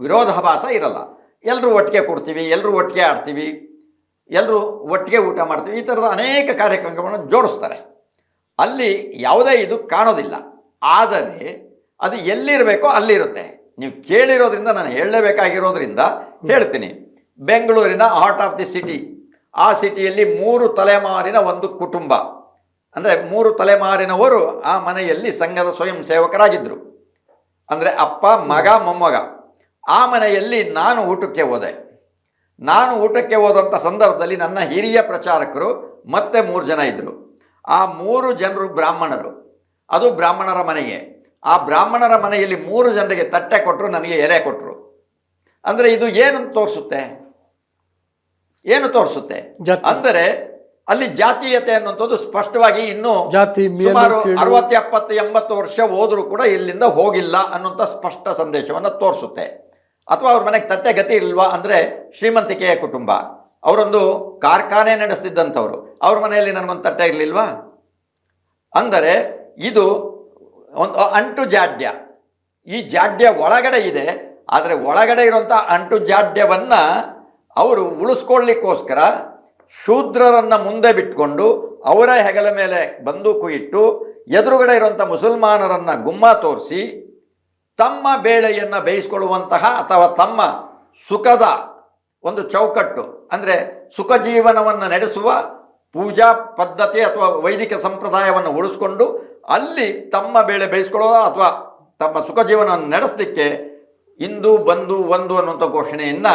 ವಿರೋಧಾಭಾಸ ಇರಲ್ಲ. ಎಲ್ಲರೂ ಒಟ್ಟಿಗೆ ಕೊಡ್ತೀವಿ ಎಲ್ಲರೂ ಒಟ್ಟಿಗೆ ಆಡ್ತೀವಿ ಎಲ್ಲರೂ ಒಟ್ಟಿಗೆ ಊಟ ಮಾಡ್ತೀವಿ, ಈ ಥರದ ಅನೇಕ ಕಾರ್ಯಕ್ರಮಗಳನ್ನು ಜೋಡಿಸ್ತಾರೆ. ಅಲ್ಲಿ ಯಾವುದೇ ಇದು ಕಾಣೋದಿಲ್ಲ. ಆದರೆ ಅದು ಎಲ್ಲಿರಬೇಕೋ ಅಲ್ಲಿರುತ್ತೆ. ನೀವು ಕೇಳಿರೋದ್ರಿಂದ ನಾನು ಹೇಳಲೇಬೇಕಾಗಿರೋದ್ರಿಂದ ಹೇಳ್ತೀನಿ. ಬೆಂಗಳೂರಿನ ಹಾರ್ಟ್ ಆಫ್ ದಿ ಸಿಟಿ ಆ ಸಿಟಿಯಲ್ಲಿ ಮೂರು ತಲೆಮಾರಿನ ಒಂದು ಕುಟುಂಬ. ಅಂದರೆ ಮೂರು ತಲೆಮಾರಿನವರು ಆ ಮನೆಯಲ್ಲಿ ಸಂಘದ ಸ್ವಯಂ ಸೇವಕರಾಗಿದ್ದರು ಅಂದರೆ ಅಪ್ಪ ಮಗ ಮೊಮ್ಮಗ. ಆ ಮನೆಯಲ್ಲಿ ನಾನು ಊಟಕ್ಕೆ ಹೋದೆ. ನಾನು ಊಟಕ್ಕೆ ಹೋದಂಥ ಸಂದರ್ಭದಲ್ಲಿ ನನ್ನ ಹಿರಿಯ ಪ್ರಚಾರಕರು ಮತ್ತೆ ಮೂರು ಜನ ಇದ್ದರು ಆ ಮೂರು ಜನರು ಬ್ರಾಹ್ಮಣರು. ಅದು ಬ್ರಾಹ್ಮಣರ ಮನೆಯೇ. ಆ ಬ್ರಾಹ್ಮಣರ ಮನೆಯಲ್ಲಿ ಮೂರು ಜನರಿಗೆ ತಟ್ಟೆ ಕೊಟ್ಟರು ನನಗೆ ಎಲೆ ಕೊಟ್ಟರು ಅಂದರೆ ಇದು ಏನು ತೋರಿಸುತ್ತೆ? ಏನು ತೋರಿಸುತ್ತೆ. ಅಂದರೆ ಅಲ್ಲಿ ಜಾತೀಯತೆ ಅನ್ನುವಂಥದ್ದು ಸ್ಪಷ್ಟವಾಗಿ ಇನ್ನೂ ಜಾತಿ, ಸುಮಾರು. ಅರವತ್ತು ಎಪ್ಪತ್ತು ಎಂಬತ್ತು ವರ್ಷ ಹೋದರೂ ಕೂಡ ಇಲ್ಲಿಂದ ಹೋಗಿಲ್ಲ ಅನ್ನುವಂಥ ಸ್ಪಷ್ಟ ಸಂದೇಶವನ್ನು ತೋರಿಸುತ್ತೆ. ಅಥವಾ ಅವ್ರ ಮನೆಗೆ ತಟ್ಟೆ ಗತಿ ಇಲ್ವಾ ಅಂದರೆ ಶ್ರೀಮಂತಿಕೆಯ ಕುಟುಂಬ. ಅವರೊಂದು ಕಾರ್ಖಾನೆ ನಡೆಸ್ತಿದ್ದಂಥವ್ರು. ಅವ್ರ ಮನೆಯಲ್ಲಿ ನನಗೊಂದು ತಟ್ಟೆ ಇರಲಿಲ್ವಾ? ಅಂದರೆ ಇದು ಒಂದು ಅಂಟು ಜಾಡ್ಯ. ಈ ಜಾಡ್ಯ ಒಳಗಡೆ ಇದೆ, ಆದರೆ ಒಳಗಡೆ ಇರುವಂಥ ಅಂಟು ಜಾಡ್ಯವನ್ನು ಅವರು ಉಳಿಸ್ಕೊಳ್ಳಿಕ್ಕೋಸ್ಕರ ಶೂದ್ರರನ್ನು ಮುಂದೆ ಬಿಟ್ಕೊಂಡು ಅವರ ಹೆಗಲ ಮೇಲೆ ಬಂದೂಕು ಇಟ್ಟು ಎದುರುಗಡೆ ಇರುವಂಥ ಮುಸಲ್ಮಾನರನ್ನು ಗುಮ್ಮ ತೋರಿಸಿ ತಮ್ಮ ಬೇಳೆಯನ್ನು ಬೇಯಿಸ್ಕೊಳ್ಳುವಂತಹ ಅಥವಾ ತಮ್ಮ ಸುಖದ ಒಂದು ಚೌಕಟ್ಟು, ಅಂದರೆ ಸುಖ ಜೀವನವನ್ನು ನಡೆಸುವ ಪೂಜಾ ಪದ್ಧತಿ ಅಥವಾ ವೈದಿಕ ಸಂಪ್ರದಾಯವನ್ನು ಉಳಿಸ್ಕೊಂಡು ಅಲ್ಲಿ ತಮ್ಮ ಬೇಳೆ ಬೇಯಿಸ್ಕೊಳ್ಳೋ ಅಥವಾ ತಮ್ಮ ಸುಖ ಜೀವನವನ್ನು ನಡೆಸಲಿಕ್ಕೆ ಇಂದು, ಬಂದು, ಒಂದು ಅನ್ನುವಂಥ ಘೋಷಣೆಯನ್ನು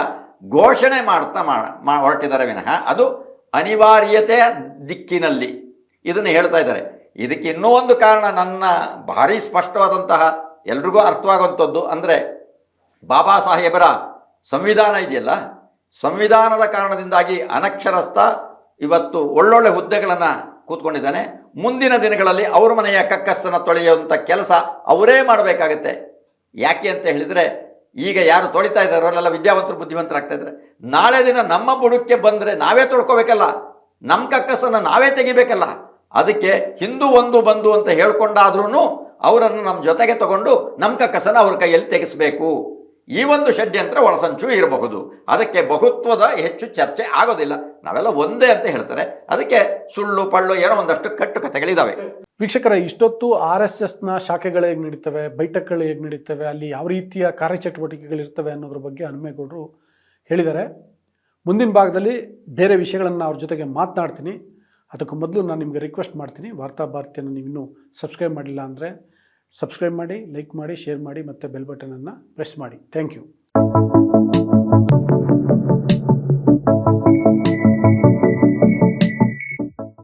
ಘೋಷಣೆ ಮಾಡ್ತಾ ಮಾ ಹೊರಟಿದ್ದಾರೆ ವಿನಃ. ಅದು ಅನಿವಾರ್ಯತೆಯ ದಿಕ್ಕಿನಲ್ಲಿ. ಇದನ್ನು ಹೇಳ್ತಾ ಇದ್ದಾರೆ. ಇದಕ್ಕೆ ಇನ್ನೂ ಒಂದು ಕಾರಣ ನನ್ನ ಭಾರಿ ಸ್ಪಷ್ಟವಾದಂತಹ ಎಲ್ರಿಗೂ ಅರ್ಥವಾಗುವಂಥದ್ದು ಅಂದರೆ ಬಾಬಾ ಸಾಹೇಬರ ಸಂವಿಧಾನ ಇದೆಯಲ್ಲ? ಸಂವಿಧಾನದ ಕಾರಣದಿಂದಾಗಿ ಅನಕ್ಷರಸ್ಥ ಇವತ್ತು ಒಳ್ಳೊಳ್ಳೆ ಹುದ್ದೆಗಳನ್ನು ಕೂತ್ಕೊಂಡಿದ್ದಾನೆ. ಮುಂದಿನ ದಿನಗಳಲ್ಲಿ ಅವ್ರ ಮನೆಯ ಕಕ್ಕಸ್ಸನ್ನು ತೊಳೆಯುವಂಥ ಕೆಲಸ ಅವರೇ ಮಾಡಬೇಕಾಗತ್ತೆ. ಯಾಕೆ ಅಂತ ಹೇಳಿದರೆ, ಈಗ ಯಾರು ತೊಳಿತಾ ಇದ್ದಾರೆ, ಅವರೆಲ್ಲ ವಿದ್ಯಾವಂತರು, ಬುದ್ಧಿವಂತರಾಗ್ತಾ ಇದ್ದಾರೆ. ನಾಳೆ ದಿನ ನಮ್ಮ ಬುಡಕ್ಕೆ ಬಂದರೆ ನಾವೇ ತೊಳ್ಕೋಬೇಕಲ್ಲ. ನಮ್ಮ ಕಕ್ಕಸನ್ನು ನಾವೇ ತೆಗಿಬೇಕಲ್ಲ. ಅದಕ್ಕೆ ಹಿಂದೂ ಒಂದು ಬಂದು ಅಂತ ಹೇಳ್ಕೊಂಡಾದ್ರೂ ಅವರನ್ನು ನಮ್ಮ ಜೊತೆಗೆ ತಗೊಂಡು ನಮ್ಮ ಕಕ್ಕಸನ್ನು ಅವ್ರ ಕೈಯಲ್ಲಿ ತೆಗೆಸಬೇಕು. ಈ ಒಂದು ಷಡ್ಯಂತ್ರ ಒಳಸಂಚು ಇರಬಹುದು. ಅದಕ್ಕೆ ಬಹುತ್ವದ ಹೆಚ್ಚು ಚರ್ಚೆ ಆಗೋದಿಲ್ಲ. ನಾವೆಲ್ಲ ಒಂದೇ ಅಂತ ಹೇಳ್ತಾರೆ. ಅದಕ್ಕೆ ಸುಳ್ಳು, ಪಳ್ಳು ಏನೋ ಒಂದಷ್ಟು ಕಟ್ಟು ಕಥೆಗಳಿದ್ದಾವೆ ವೀಕ್ಷಕರ, ಇಷ್ಟೊತ್ತು ಆರ್ ಎಸ್ ಎಸ್ನ ಶಾಖೆಗಳು ಹೇಗೆ ನಡೀತವೆ, ಬೈಠಕ್ಗಳು ಹೇಗೆ ನಡೀತವೆ, ಅಲ್ಲಿ ಯಾವ ರೀತಿಯ ಕಾರ್ಯಚಟುವಟಿಕೆಗಳಿರ್ತವೆ ಅನ್ನೋದ್ರ ಬಗ್ಗೆ ಹನುಮೇಗೌಡರು ಹೇಳಿದ್ದಾರೆ. ಮುಂದಿನ ಭಾಗದಲ್ಲಿ ಬೇರೆ ವಿಷಯಗಳನ್ನು ಅವ್ರ ಜೊತೆಗೆ ಮಾತನಾಡ್ತೀನಿ. ಅದಕ್ಕೂ ಮೊದಲು ನಾನು ನಿಮಗೆ ರಿಕ್ವೆಸ್ಟ್ ಮಾಡ್ತೀನಿ. ವಾರ್ತಾ ಭಾರತಿಯನ್ನು ನೀವು ಸಬ್ಸ್ಕ್ರೈಬ್ ಮಾಡಿಲ್ಲ ಅಂದರೆ ಸಬ್ಸ್ಕ್ರೈಬ್ ಮಾಡಿ ಲೈಕ್ ಮಾಡಿ ಶೇರ್ ಮಾಡಿ ಮತ್ತು ಬೆಲ್ ಬಟನನ್ನು ಪ್ರೆಸ್ ಮಾಡಿ. Thank you